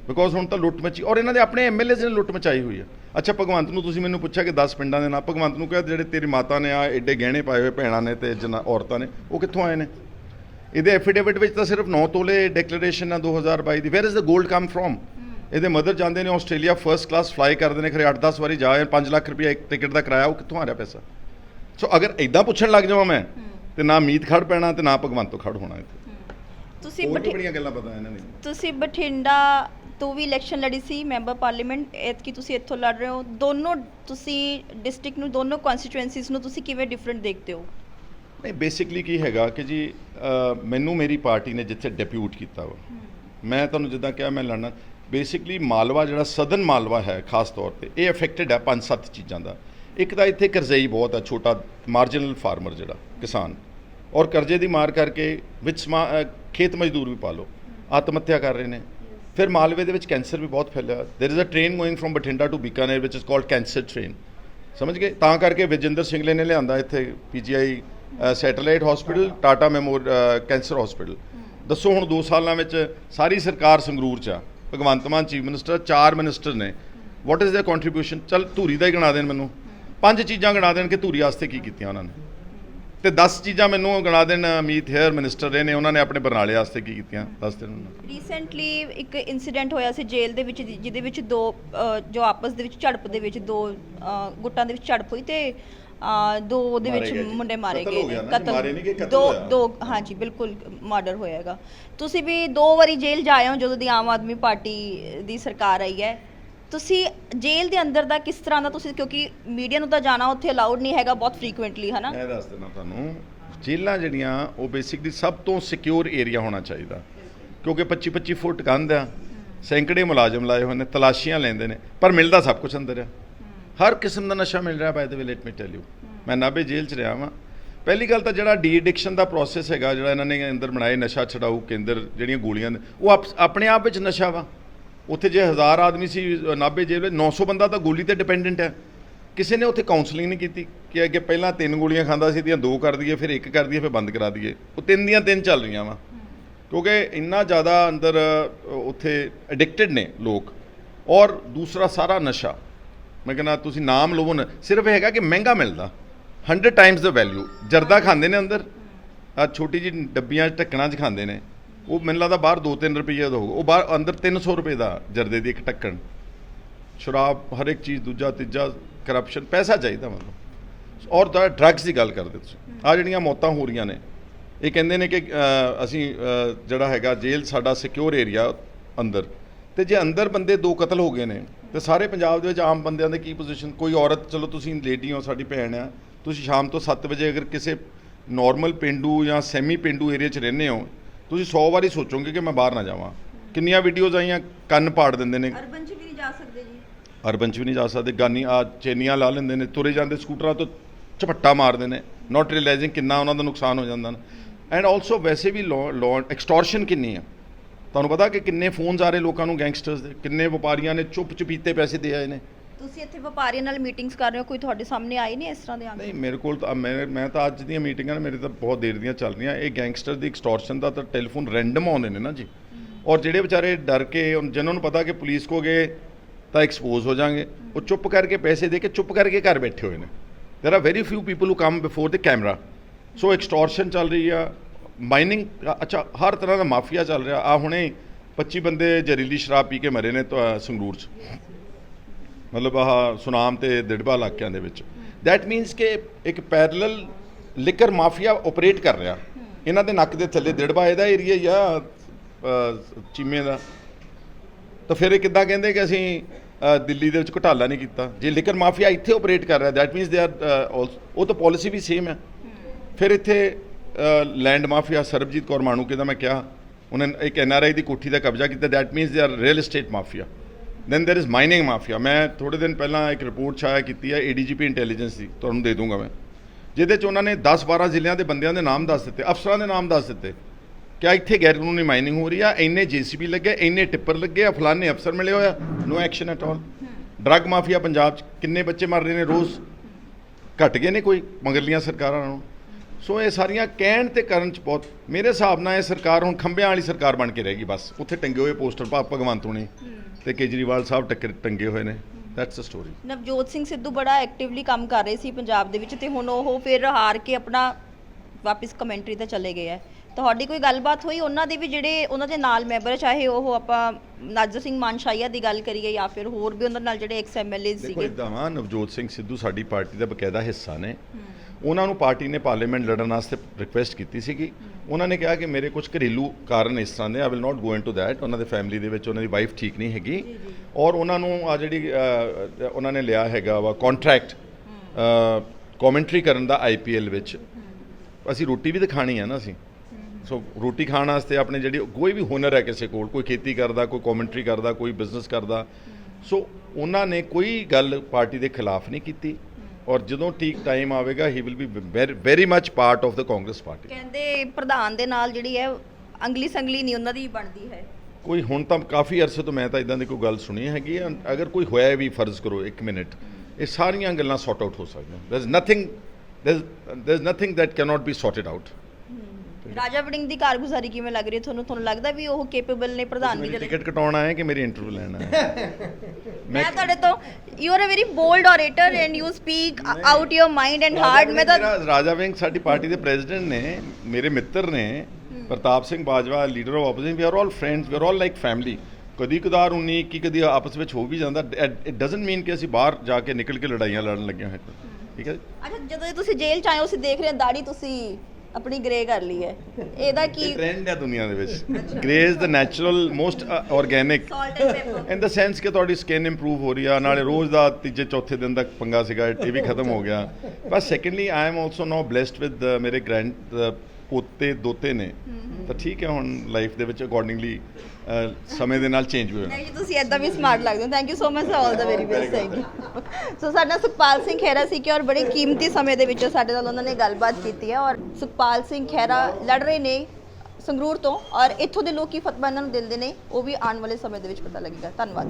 ਬਿਕੋਜ਼ ਹੁਣ ਤਾਂ ਲੁੱਟ ਮਚੀ ਔਰ ਇਹਨਾਂ ਦੇ ਆਪਣੇ ਐਮਐਲਏਜ਼ ਨੇ ਲੁੱਟ ਮਚਾਈ ਹੋਈ ਆ। ਅੱਛਾ ਭਗਵੰਤ ਨੂੰ ਤੁਸੀਂ ਮੈਨੂੰ ਪੁੱਛਿਆ ਕਿ 10 ਪਿੰਡਾਂ ਦੇ ਨਾਂ। ਭਗਵੰਤ ਨੂੰ ਕਿਹਾ ਜਿਹੜੇ ਤੇਰੀ ਮਾਤਾ ਨੇ ਆ ਐਡੇ ਗਹਿਣੇ ਪਾਏ ਹੋਏ ਭੈਣਾਂ ਨੇ ਤੇ ਜਨਾ ਔਰਤਾਂ ਨੇ ਉਹ ਕਿੱਥੋਂ ਆਏ ਨੇ? ਇਹਦੇ ਐਫੀਡੇਵਿਟ ਵਿੱਚ ਤਾਂ ਸਿਰਫ 9 ਤੋਲੇ ਡੈਕਲੇਰੇਸ਼ਨ ਆ 2022 ਦੀ। ਵੇਅਰ ਇਜ਼ ਦ 골ਡ ਕਮ ਫਰੋਮ ਇਹਦੇ ਮਦਰ ਜਾਂਦੇ ਨੇ ਆਸਟ੍ਰੇਲੀਆ ਫਰਸਟ ਕਲਾਸ ਫਲਾਈ ਕਰਦੇ ਨੇ ਖਰੇ 8-10 ਵਾਰੀ ਜਾਏ 5 ਲੱਖ ਰੁਪਏ ਇੱਕ ਟਿਕਟ ਦਾ ਕਿਰਾਇਆ ਉਹ ਕਿੱਥੋਂ ਆ ਰਿਹਾ ਪੈਸਾ? ਸੋ ਅਗਰ ਇਦਾਂ ਪੁੱਛਣ ਲੱਗ ਜਾਵਾਂ ਮੈਂ ਤੇ ਨਾ ਮੀਤ ਖੜ ਪੈਣਾ ਤੇ ਨਾ ਭਗਵੰਤ ਤੋਂ ਖੜ ਹੋਣਾ ਇੱਥੇ। ਤੁਸੀਂ ਬੜੀਆਂ ਗੱਲਾਂ ਪਤਾ ਇਹਨਾਂ ਨੂੰ ਤੁਸੀਂ ਬਠਿੰਡਾ ਤੋਂ ਵੀ ਇਲੈਕਸ਼ਨ ਲੜੀ ਸੀ ਮੈਂਬਰ ਪਾਰਲੀਮੈਂਟ ਐਤਕੀ ਤੁਸੀਂ ਇੱਥੋਂ ਲੜ ਰਹੇ ਹੋ। ਦੋਨੋਂ ਤੁਸੀਂ ਡਿਸਟ੍ਰਿਕਟ ਨੂੰ ਦੋਨੋਂ ਕਨਸਟੀਚੁਐਂਸੀਜ਼ ਨੂੰ ਤੁਸੀਂ ਕਿਵੇਂ ਡਿਫਰੈਂਟ ਦੇਖਦੇ ਹੋ? ਨਹੀਂ ਬੇਸਿਕਲੀ ਕੀ ਹੈਗਾ ਕਿ ਜੀ ਮੈਨੂੰ ਮੇਰੀ ਪਾਰਟੀ ਨੇ ਜਿੱਥੇ ਡਿਪਿਊਟ ਕੀਤਾ ਵਾ। ਮੈਂ ਤੁਹਾਨੂੰ ਜਿੱਦਾਂ ਕਿਹਾ ਮੈਂ ਲੜਨਾ। ਬੇਸਿਕਲੀ ਮਾਲਵਾ ਜਿਹੜਾ ਸਦਨ ਮਾਲਵਾ ਹੈ ਖਾਸ ਤੌਰ ਤੇ ਇਹ ਅਫੈਕਟਡ ਹੈ ਪੰਜ ਸੱਤ ਚੀਜ਼ਾਂ ਦਾ। ਇੱਕ ਤਾਂ ਇੱਥੇ ਕਰਜ਼ਈ ਬਹੁਤ ਹੈ ਛੋਟਾ ਮਾਰਜਨਲ ਫਾਰਮਰ ਜਿਹੜਾ ਕਿਸਾਨ। ਔਰ ਕਰਜ਼ੇ ਦੀ ਮਾਰ ਕਰਕੇ ਵਿੱਚ ਖੇਤ ਮਜ਼ਦੂਰ ਵੀ ਪਾ ਲਓ। ਆਤਮ ਹੱਤਿਆ ਕਰ ਰਹੇ ਨੇ। ਫਿਰ ਮਾਲਵੇ ਦੇ ਵਿੱਚ ਕੈਂਸਰ ਵੀ ਬਹੁਤ ਫੈਲਿਆ there is a train going from Bathinda to Bikaner which is called cancer train ਸਮਝ ਗਏ ਤਾਂ ਕਰਕੇ ਵਿਜੇਂਦਰ ਸਿੰਘਲੇ ਨੇ ਲਿਆਂਦਾ ਇੱਥੇ PGI satellite hospital Tata memorial cancer hospital ਦੱਸੋ ਹੁਣ 2 ਸਾਲਾਂ ਵਿੱਚ ਸਾਰੀ ਸਰਕਾਰ ਸੰਗਰੂਰ ਚ ਆ ਭਗਵੰਤ ਮਾਨ ਚੀਫ ਮਿਨਿਸਟਰ ਚਾਰ ਮਿਨਿਸਟਰ ਨੇ ਵਾਟ ਇਜ਼ देयर ਕੰਟਰੀਬਿਊਸ਼ਨ ਚਲ ਧੂਰੀ ਦਾ ਹੀ ਗਿਣਾ ਦੇਣ ਮੈਨੂੰ ਪੰਜ ਚੀਜ਼ਾਂ ਗਿਣਾ ਦੇਣ ਕਿ ਧੂਰੀ ਵਾਸਤੇ ਕੀ ਕੀਤੀਆਂ ਉਹਨਾਂ ਨੇ ਤੇ 10 ਚੀਜ਼ਾਂ ਮੈਨੂੰ ਗਿਣਾ ਦੇਣ ਅਮੀਤ ਹੇਅਰ ਮਿਨਿਸਟਰ ਰਹੇ ਨੇ ਉਹਨਾਂ ਨੇ ਆਪਣੇ ਬਰਨਾਲੇ ਵਾਸਤੇ ਕੀ ਕੀਤੀਆਂ? ਦੱਸ ਦੇਣ ਮੈਨੂੰ ਰੀਸੈਂਟਲੀ ਇੱਕ ਇਨਸੀਡੈਂਟ ਹੋਇਆ ਸੀ ਜੇਲ੍ਹ ਦੇ ਵਿੱਚ ਜਿਹਦੇ ਵਿੱਚ ਦੋ ਜੋ ਆਪਸ ਦੇ ਵਿੱਚ ਝੜਪ ਦੇ ਵਿੱਚ ਦੋ ਗੁੱਟਾਂ ਦੇ ਵਿੱਚ ਝੜਪ ਹੋਈ ਤੇ ਦੋ ਉਹਦੇ ਵਿੱਚ। ਮੁੰਡੇ ਮਾਰੇ ਗਏ ਕਤਲ। ਦੋ। ਦੋ ਹਾਂਜੀ ਬਿਲਕੁਲ ਮਰਡਰ ਹੋਇਆਗਾ ਤੁਸੀਂ ਵੀ ਦੋ ਵਾਰੀ ਜੇਲ੍ਹ ਜਾਏ ਹੋ ਜਦੋਂ ਦੀ ਆਮ ਆਦਮੀ ਪਾਰਟੀ ਦੀ ਸਰਕਾਰ ਆਈ ਹੈ। ਤੁਸੀਂ ਜੇਲ੍ਹ ਦੇ ਅੰਦਰ ਦਾ ਕਿਸ ਤਰ੍ਹਾਂ ਦਾ ਤੁਸੀਂ, ਕਿਉਂਕਿ ਮੀਡੀਆ ਨੂੰ ਤਾਂ ਜਾਣਾ ਉੱਥੇ ਅਲਾਉਡ ਨਹੀਂ ਹੈਗਾ ਬਹੁਤ ਫ੍ਰੀਕੁਐਂਟਲੀ ਹਨਾ? ਮੈਂ ਦੱਸ ਦਿੰਦਾ ਤੁਹਾਨੂੰ, ਜੇਲ੍ਹਾਂ ਜਿਹੜੀਆਂ, ਉਹ ਬੇਸਿਕਲੀ ਸਭ ਤੋਂ ਸਿਕਿਉਰ ਏਰੀਆ ਹੋਣਾ ਚਾਹੀਦਾ। ਕਿਉਂਕਿ 25 25 ਫੁੱਟ ਕੰਧ ਆ, ਸੈਂਕੜੇ ਮੁਲਾਜ਼ਮ ਲਾਏ ਹੋਏ ਨੇ, ਤਲਾਸ਼ੀਆਂ ਲੈਂਦੇ ਨੇ, ਪਰ ਮਿਲਦਾ ਸਭ ਕੁਝ ਅੰਦਰ ਆ। ਹਰ ਕਿਸਮ ਦਾ ਨਸ਼ਾ ਮਿਲ ਰਿਹਾ by the way let me tell you ਮੈਂ ਨਾਭੇ ਜੇਲ੍ਹ 'ਚ ਰਿਹਾ ਵਾਂ। ਪਹਿਲੀ ਗੱਲ ਤਾਂ ਜਿਹੜਾ ਡੀ ਐਡਿਕਸ਼ਨ ਦਾ ਪ੍ਰੋਸੈਸ ਹੈਗਾ, ਜਿਹੜਾ ਇਹਨਾਂ ਨੇ ਅੰਦਰ ਬਣਾਏ ਨਸ਼ਾ ਛਡਾਊ ਕੇਂਦਰ, ਜਿਹੜੀਆਂ ਗੋਲੀਆਂ ਨੇ, ਉਹ ਆਪਣੇ ਆਪ ਵਿੱਚ ਨਸ਼ਾ ਵਾ। ਉੱਥੇ ਜੇ ਹਜ਼ਾਰ ਆਦਮੀ ਸੀ ਅ, ਨਾਭੇ ਜੇਲ੍ਹ ਵਿੱਚ 900 ਬੰਦਾ ਤਾਂ ਗੋਲੀ ਤੇ ਡਿਪੈਂਡੈਂਟ ਹੈ। ਕਿਸੇ ਨੇ ਉੱਥੇ ਕਾਉਂਸਲਿੰਗ ਨਹੀਂ ਕੀਤੀ ਕਿ ਅੱਗੇ ਪਹਿਲਾਂ ਤਿੰਨ ਗੋਲੀਆਂ ਖਾਂਦਾ ਸੀ ਦੀਆਂ ਦੋ ਕਰ ਦਈਏ ਫਿਰ ਇੱਕ ਕਰ ਦਈਏ ਫਿਰ ਬੰਦ ਕਰਾ ਦਈਏ। ਉਹ ਤਿੰਨ ਦੀਆਂ ਤਿੰਨ ਚੱਲ ਰਹੀਆਂ ਵਾ। ਕਿਉਂਕਿ ਇੰਨਾ ਜ਼ਿਆਦਾ ਅੰਦਰ ਉੱਥੇ ਐਡਿਕਟਡ ਨੇ ਲੋਕ। ਔਰ ਦੂਸਰਾ ਸਾਰਾ ਨਸ਼ਾ। ਮੈਂ ਕਹਿੰਦਾ ਤੁਸੀਂ ਨਾਮ ਲਵੋ ਨਾ। ਸਿਰਫ ਇਹ ਹੈਗਾ ਕਿ ਮਹਿੰਗਾ ਮਿਲਦਾ। 100 ਟਾਈਮਸ ਦਾ ਵੈਲਿਊ ਜਰਦਾ ਖਾਂਦੇ ਨੇ ਅੰਦਰ। ਆ ਛੋਟੀ ਜਿਹੀ ਡੱਬੀਆਂ 'ਚ ਢੱਕਣਾਂ 'ਚ ਖਾਂਦੇ ਨੇ। ਉਹ ਮੈਨੂੰ ਲੱਗਦਾ ਬਾਹਰ 2-3 ਰੁਪਏ ਦਾ ਹੋਊਗਾ। ਉਹ ਬਾਹਰ ਅੰਦਰ 300 ਰੁਪਏ ਦਾ ਜਰਦੇ ਦੀ ਇੱਕ ਢੱਕਣ। ਸ਼ਰਾਬ ਹਰ ਇੱਕ ਚੀਜ਼ ਦੂਜਾ ਤੀਜਾ ਕਰਪਸ਼ਨ ਪੈਸਾ ਚਾਹੀਦਾ ਮਤਲਬ ਔਰ ਦਾ ਡਰੱਗਸ ਦੀ ਗੱਲ ਕਰਦੇ ਤੁਸੀਂ। ਆ ਜਿਹੜੀਆਂ ਮੌਤਾਂ ਹੋ ਰਹੀਆਂ ਨੇ ਇਹ ਕਹਿੰਦੇ ਨੇ ਕਿ ਅਸੀਂ ਜਿਹੜਾ ਹੈਗਾ ਜੇਲ੍ਹ ਸਾਡਾ ਸਿਕਿਉਰ ਏਰੀਆ ਅੰਦਰ। ਤੇ ਜੇ ਅੰਦਰ ਬੰਦੇ ਦੋ ਕਤਲ ਹੋ ਗਏ ਨੇ ਤੇ ਸਾਰੇ ਪੰਜਾਬ ਦੇ ਵਿੱਚ ਆਮ ਬੰਦਿਆਂ ਦੇ ਕੀ ਪੋਜੀਸ਼ਨ ਕੋਈ ਔਰਤ ਚਲੋ ਤੁਸੀਂ ਲੇਡੀ ਹੋ ਸਾਡੀ ਭੈਣ ਆ। ਤੁਸੀਂ ਸ਼ਾਮ ਤੋਂ 7 ਵਜੇ ਅਗਰ ਕਿਸੇ ਨਾਰਮਲ ਪਿੰਡੂ ਜਾਂ ਸੈਮੀ ਪਿੰਡੂ ਏਰੀਆ 'ਚ ਰਹਿੰਦੇ ਹੋ ਤੁਸੀਂ 100 ਵਾਰੀ ਸੋਚੋਗੇ ਕਿ ਮੈਂ ਬਾਹਰ ਨਾ ਜਾਵਾਂ। ਕਿੰਨੀਆਂ ਵੀਡੀਓਜ਼ ਆਈਆਂ ਕੰਨ ਪਾੜ ਦਿੰਦੇ ਨੇ। ਅਰਬਨ 'ਚ ਵੀ ਨਹੀਂ ਜਾ ਸਕਦੇ ਜੀ। ਅਰਬਨ ਚ ਵੀ ਨਹੀਂ ਜਾ ਸਕਦੇ ਗਾਨੀ ਆ ਚੇਨੀਆਂ ਲਾ ਲੈਂਦੇ ਨੇ ਤੁਰੇ ਜਾਂਦੇ ਸਕੂਟਰਾਂ ਤੋਂ ਝਪੱਟਾ ਮਾਰਦੇ ਨੇ। ਨਾਟ ਰਿਅਲਾਈਜ਼ਿੰਗ ਕਿੰਨਾ ਉਹਨਾਂ ਦਾ ਨੁਕਸਾਨ ਹੋ ਜਾਂਦਾ ਐਂਡ ਆਲਸੋ ਵੈਸੇ ਵੀ ਲਾਅ ਐਕਸਟੋਰਸ਼ਨ ਕਿੰਨੀ ਆ। ਤੁਹਾਨੂੰ ਪਤਾ ਕਿ ਕਿੰਨੇ ਫੋਨਸ ਆ ਰਹੇ ਲੋਕਾਂ ਨੂੰ ਗੈਂਗਸਟਰਸ ਦੇ ਕਿੰਨੇ ਵਪਾਰੀਆਂ ਨੇ ਚੁੱਪ ਚਪੀਤੇ ਪੈਸੇ ਦੇ ਆਏ ਨੇ। ਤੁਸੀਂ ਇੱਥੇ ਵਪਾਰੀਆਂ ਨਾਲ ਮੀਟਿੰਗਸ ਕਰ ਰਹੇ ਹੋ ਕੋਈ ਤੁਹਾਡੇ ਸਾਹਮਣੇ ਆਈ ਨਹੀਂ ਇਸ ਤਰ੍ਹਾਂ ਦੇ ਆਂਕੜੇ ਨਹੀਂ ਮੇਰੇ ਕੋਲ ਤਾਂ ਮੈਂ ਮੈਂ ਤਾਂ ਅੱਜ ਦੀਆਂ ਮੀਟਿੰਗਾਂ ਨੇ ਮੇਰੇ ਤਾਂ ਬਹੁਤ ਦੇਰ ਦੀਆਂ ਚੱਲ ਰਹੀਆਂ ਇਹ ਗੈਂਗਸਟਰ ਦੀ ਐਕਸਟੋਰਸ਼ਨ ਦਾ ਤਾਂ ਟੈਲੀਫੋਨ ਰੈਂਡਮ ਆਉਂਦੇ ਨੇ ਨਾ ਜੀ ਔਰ ਜਿਹੜੇ ਵਿਚਾਰੇ ਡਰ ਕੇ ਹੁਣ ਜਿਨ੍ਹਾਂ ਨੂੰ ਪਤਾ ਕਿ ਪੁਲਿਸ ਕੋ ਗਏ ਤਾਂ ਐਕਸਪੋਜ਼ ਹੋ ਜਾਣਗੇ ਉਹ ਚੁੱਪ ਕਰਕੇ ਪੈਸੇ ਦੇ ਕੇ ਚੁੱਪ ਕਰਕੇ ਘਰ ਬੈਠੇ ਹੋਏ ਨੇ there are very few people who come before the camera so extortion ਚੱਲ ਰਹੀ ਆ ਮਾਈਨਿੰਗ ਅੱਛਾ ਹਰ ਤਰ੍ਹਾਂ ਦਾ ਮਾਫੀਆ ਚੱਲ ਰਿਹਾ ਆ ਹੁਣੇ 25 ਬੰਦੇ ਜ਼ਹਿਰੀਲੀ ਸ਼ਰਾਬ ਪੀ ਕੇ ਮਰੇ ਨੇ ਤਾਂ ਸੰਗਰੂਰ 'ਚ ਮਤਲਬ ਆਹ ਸੁਨਾਮ ਤੇ ਦਿੜਬਾ ਇਲਾਕਿਆਂ ਦੇ ਵਿੱਚ। ਦੈਟ ਮੀਨਸ ਕਿ ਇੱਕ ਪੈਰਲਲ ਲਿਕਰ ਮਾਫੀਆ ਆਪਰੇਟ ਕਰ ਰਿਹਾ। ਇਹਨਾਂ ਦੇ ਨੱਕ ਦੇ ਥੱਲੇ ਦਿੜਬਾ ਇਹਦਾ ਏਰੀਆ ਹੀ ਆ ਚੀਮੇ ਦਾ। ਤਾਂ ਫਿਰ ਇਹ ਕਿੱਦਾਂ ਕਹਿੰਦੇ ਕਿ ਅਸੀਂ ਦਿੱਲੀ ਦੇ ਵਿੱਚ ਘੁਟਾਲਾ ਨਹੀਂ ਕੀਤਾ? ਜੇ ਲਿਕਰ ਮਾਫੀਆ ਇੱਥੇ ਆਪਰੇਟ ਕਰ ਰਿਹਾ ਦੈਟ ਮੀਨਸ ਦੇ ਆਰ ਉਹ ਤਾਂ ਪਾਲਿਸੀ ਵੀ ਸੇਮ ਹੈ। ਫਿਰ ਇੱਥੇ ਲੈਂਡ ਮਾਫੀਆ ਸਰਬਜੀਤ ਕੌਰ ਮਾਣੂਕੇ ਦਾ ਮੈਂ ਕਿਹਾ, ਉਹਨਾਂ ਨੇ ਇੱਕ ਐਨਆਰਆਈ ਦੀ ਕੋਠੀ ਦਾ ਕਬਜ਼ਾ ਕੀਤਾ। That means they are real estate mafia then there is mining mafia ਮੈਂ ਥੋੜੇ ਦਿਨ ਪਹਿਲਾਂ ਇੱਕ ਰਿਪੋਰਟ ਛਾਇਆ ਕੀਤੀ ਹੈ ਏਡੀਜੀਪੀ ਇੰਟੈਲੀਜੈਂਸ ਦੀ ਤੁਹਾਨੂੰ ਦੇ ਦੂੰਗਾ ਮੈਂ ਜਿਹਦੇ ਚ ਉਹਨਾਂ ਨੇ 10-12 ਜ਼ਿਲ੍ਹਿਆਂ ਦੇ ਬੰਦਿਆਂ ਦੇ ਨਾਮ ਦੱਸ ਦਿੱਤੇ ਅਫਸਰਾਂ ਦੇ ਨਾਮ ਦੱਸ ਦਿੱਤੇ ਕਿ ਇੱਥੇ ਗੈਰ ਕਾਨੂੰਨੀ ਮਾਈਨਿੰਗ ਹੋ ਰਹੀ ਆ ਇੰਨੇ ਜੀਸੀਬੀ ਲੱਗੇ ਇੰਨੇ ਟਿੱਪਰ ਲੱਗੇ ਆ ਫਲਾਣੇ ਅਫਸਰ ਮਿਲੇ ਹੋਇਆ no action at all drug mafia Punjab ਚ ਕਿੰਨੇ ਬੱਚੇ ਮਰ ਰਹੇ ਨੇ ਰੋਜ਼ ਘਟ ਗਏ ਨੇ ਕੋਈ ਮਗਰਲੀਆਂ ਸਰਕਾਰਾਂ ਨਾਲੋਂ ਸੋ ਇਹ ਸਾਰੀਆਂ ਕਹਿਣ ਤੇ ਕਰਨ ਚ ਬਹੁਤ ਮੇਰੇ ਹਿਸਾਬ ਨਾਲ ਇਹ ਸਰਕਾਰ ਹੁਣ ਖੰਭਿਆਂ ਵਾਲੀ ਸਰਕਾਰ ਬਣ ਕੇ ਰਹੇਗੀ ਬਸ ਉੱਥੇ ਟੰਗੇ ਹੋਏ ਪੋਸਟਰ ਭਾ ਭਗਵੰਤ ਹੁਣੀ ਤੇ ਕੇਜਰੀਵਾਲ ਸਾਹਿਬ ਟੱਕਰ ਟੰਗੇ ਹੋਏ ਨੇ। That's a story Navjot Singh Sidhu ਬੜਾ ਐਕਟਿਵਲੀ ਕੰਮ ਕਰ ਰਹੇ ਸੀ ਪੰਜਾਬ ਦੇ ਵਿੱਚ ਤੇ ਹੁਣ ਉਹ ਫਿਰ ਹਾਰ ਕੇ ਆਪਣਾ ਵਾਪਿਸ ਕਮੈਂਟਰੀ ਤੇ ਚਲੇ ਗਏ ਹੈ ਤੁਹਾਡੀ ਕੋਈ ਗੱਲਬਾਤ ਹੋਈ? ਉਹਨਾਂ ਦੇ ਵੀ ਜਿਹੜੇ ਉਹਨਾਂ ਦੇ ਨਾਲ ਮੈਂਬਰ ਚਾਹੇ ਉਹ ਆਪਾਂ ਨਾਜਰ ਸਿੰਘ ਮਾਨਸ਼ਾਈਆ ਦੀ ਗੱਲ ਕਰੀਏ ਜਾਂ ਫਿਰ ਹੋਰ ਵੀ ਉਹਨਾਂ ਨਾਲ ਜਿਹੜੇ ਐਕਸ ਐਮਐਲਏ ਦੇਖੋ ਸੀਗੇ। ਇਦਾਂ ਵਾ ਨਵਜੋਤ ਸਿੰਘ ਸਿੱਧੂ ਸਾਡੀ ਪਾਰਟੀ ਦਾ ਬਕਾਇਦਾ ਹਿੱਸਾ ਨੇ। ਉਹਨਾਂ ਨੂੰ ਪਾਰਟੀ ਨੇ ਪਾਰਲੀਮੈਂਟ ਲੜਨ ਵਾਸਤੇ ਰਿਕੁਐਸਟ ਕੀਤੀ ਸੀਗੀ। ਉਹਨਾਂ ਨੇ ਕਿਹਾ ਕਿ ਮੇਰੇ ਕੁਝ ਘਰੇਲੂ ਕਾਰਨ ਇਸ ਤਰ੍ਹਾਂ ਦੇ I will not go into that ਉਹਨਾਂ ਦੇ ਫੈਮਿਲੀ ਦੇ ਵਿੱਚ ਉਹਨਾਂ ਦੀ ਵਾਈਫ ਠੀਕ ਨਹੀਂ ਹੈਗੀ। ਔਰ ਉਹਨਾਂ ਨੂੰ ਆ ਜਿਹੜੀ ਉਹਨਾਂ ਨੇ ਲਿਆ ਹੈਗਾ ਵਾ ਕੰਟਰੈਕਟ ਕਮੈਂਟਰੀ ਕਰਨ ਦਾ ਆਈਪੀਐਲ ਵਿੱਚ। ਅਸੀਂ ਰੋਟੀ ਵੀ ਤਾਂ ਖਾਣੀ ਆ ਨਾ ਅਸੀਂ। ਸੋ ਰੋਟੀ ਖਾਣ ਵਾਸਤੇ ਆਪਣੇ ਜਿਹੜੀ ਕੋਈ ਵੀ ਹੁਨਰ ਹੈ ਕਿਸੇ ਕੋਲ ਕੋਈ ਖੇਤੀ ਕਰਦਾ ਕੋਈ ਕਮੈਂਟਰੀ ਕਰਦਾ ਕੋਈ ਬਿਜ਼ਨਸ ਕਰਦਾ। ਸੋ ਉਹਨਾਂ ਨੇ ਕੋਈ ਗੱਲ ਪਾਰਟੀ ਦੇ ਖਿਲਾਫ ਨਹੀਂ ਕੀਤੀ। ਔਰ ਜਦੋਂ ਠੀਕ ਟਾਈਮ ਆਵੇਗਾ he will be very much part of the Congress party ਕਹਿੰਦੇ ਪ੍ਰਧਾਨ ਦੇ ਨਾਲ ਜਿਹੜੀ ਹੈ ਅੰਗਲੀ ਸੰਗਲੀ ਨਹੀਂ ਉਹਨਾਂ ਦੀ ਬਣਦੀ ਹੈ। ਕੋਈ ਹੁਣ ਤਾਂ ਕਾਫੀ ਅਰਸੇ ਤੋਂ ਮੈਂ ਤਾਂ ਇਦਾਂ ਦੀ ਕੋਈ ਗੱਲ ਸੁਣੀ ਹੈਗੀ ਹੈ। ਅਗਰ ਕੋਈ ਹੋਇਆ ਵੀ ਫਰਜ਼ ਕਰੋ 1 ਮਿੰਟ ਇਹ ਸਾਰੀਆਂ ਗੱਲਾਂ ਸੌਟ ਆਊਟ ਹੋ ਸਕਦੀਆਂ। There is nothing there is nothing that cannot be sorted out Raja Warring ਦੀ ਕਾਰਗੁਜ਼ਾਰੀ ਕਿਵੇਂ ਲੱਗ ਰਹੀ ਹੈ? ਤੁਹਾਨੂੰ ਤੁਹਾਨੂੰ ਲੱਗਦਾ ਵੀ ਉਹ ਕੇਪੇਬਲ ਨੇ ਪ੍ਰਧਾਨਗੀ ਮੇਰੀ ਦੇ ਲਈ ਟਿਕਟ ਕਟਾਉਣ ਆਏ ਕਿ ਮੇਰੀ ਇੰਟਰਵਿਊ ਲੈਣ ਆਏ? ਮੈਂ ਤੁਹਾਡੇ ਤੋਂ you are a very bold orator and you speak out your mind and heart ਮੈਂ ਤਾਂ ਮੇਰਾ ਰਾਜਾ ਵਿੰਗ ਸਾਡੀ ਪਾਰਟੀ ਦੇ ਪ੍ਰੈਜ਼ੀਡੈਂਟ ਨੇ ਮੇਰੇ ਮਿੱਤਰ ਨੇ Pratap Singh Bajwa leader of opposition we are all friends we are all like family ਕਦੀ ਕਦਾਰ 19 ਕੀ ਕਦੀ ਆਪਸ ਵਿੱਚ ਹੋ ਵੀ ਜਾਂਦਾ। ਇਟ ਡਸਨਟ ਮੀਨ ਕਿ ਅਸੀਂ ਬਾਹਰ ਜਾ ਕੇ ਨਿਕਲ ਕੇ ਲੜਾਈਆਂ ਲੜਨ ਲੱਗੇ ਹੋਏ। ਠੀਕ ਹੈ। ਅੱਛਾ ਜਦੋਂ ਤੁਸੀਂ ਜੇਲ੍ਹ ਚ ਆਏ ਹੋ ਅਸੀਂ ਦੇਖ ਰਹੇ ਹਾਂ ਦਾੜੀ ਤੁਸੀਂ ਆਪਣੀ ਗ੍ਰੇ ਕਰ ਲਈ ਹੈ। ਇਹਦਾ ਕੀ ਟ੍ਰੈਂਡ ਹੈ ਦੁਨੀਆ ਦੇ ਵਿੱਚ। Grey is the natural most organic salt and pepper in the sense ਕਿ ਤੁਹਾਡੀ ਸਕਿਨ ਇੰਪਰੂਵ ਹੋ ਰਹੀ ਆ। ਨਾਲੇ ਰੋਜ਼ ਦਾ ਤੀਜੇ ਚੌਥੇ ਦਿਨ ਦਾ ਪੰਗਾ ਸੀਗਾ ਇਹ ਵੀ ਖਤਮ ਹੋ ਗਿਆ। ਬਸ secondly I am also now blessed with ਮੇਰੇ ਗ੍ਰੈਂਡ ਪੋਤੇ ਦੋਤੇ ਨੇ ਤਾਂ ਠੀਕ ਹੈ ਹੁਣ ਲਾਈਫ ਦੇ ਵਿੱਚ ਅਕੋਰਡਿੰਗਲੀ ਸਮੇਂ ਦੇ ਨਾਲ ਚੇਂਜ ਹੋਣਾ ਨਹੀਂ ਜੀ ਤੁਸੀਂ ਐਦਾਂ ਵੀ ਸਮਾਰਟ ਲੱਗਦੇ ਹੋ। Thank you so much all the very best thank you so ਸਾਡਾ ਸੁਖਪਾਲ ਸਿੰਘ ਖਹਿਰਾ ਸੀ ਕਿ ਔਰ ਬੜੇ ਕੀਮਤੀ ਸਮੇਂ ਦੇ ਵਿੱਚ ਸਾਡੇ ਨਾਲ ਉਹਨਾਂ ਨੇ ਗੱਲਬਾਤ ਕੀਤੀ ਹੈ ਔਰ ਸੁਖਪਾਲ ਸਿੰਘ ਖਹਿਰਾ ਲੜ ਰਹੇ ਨੇ ਸੰਗਰੂਰ ਤੋਂ ਔਰ ਇੱਥੋਂ ਦੇ ਲੋਕ ਕੀ ਫਤਵਾ ਇਹਨਾਂ ਨੂੰ ਦਿੰਦੇ ਨੇ ਉਹ ਵੀ ਆਉਣ ਵਾਲੇ ਸਮੇਂ ਦੇ ਵਿੱਚ ਪਤਾ ਲੱਗੇਗਾ। ਧੰਨਵਾਦ।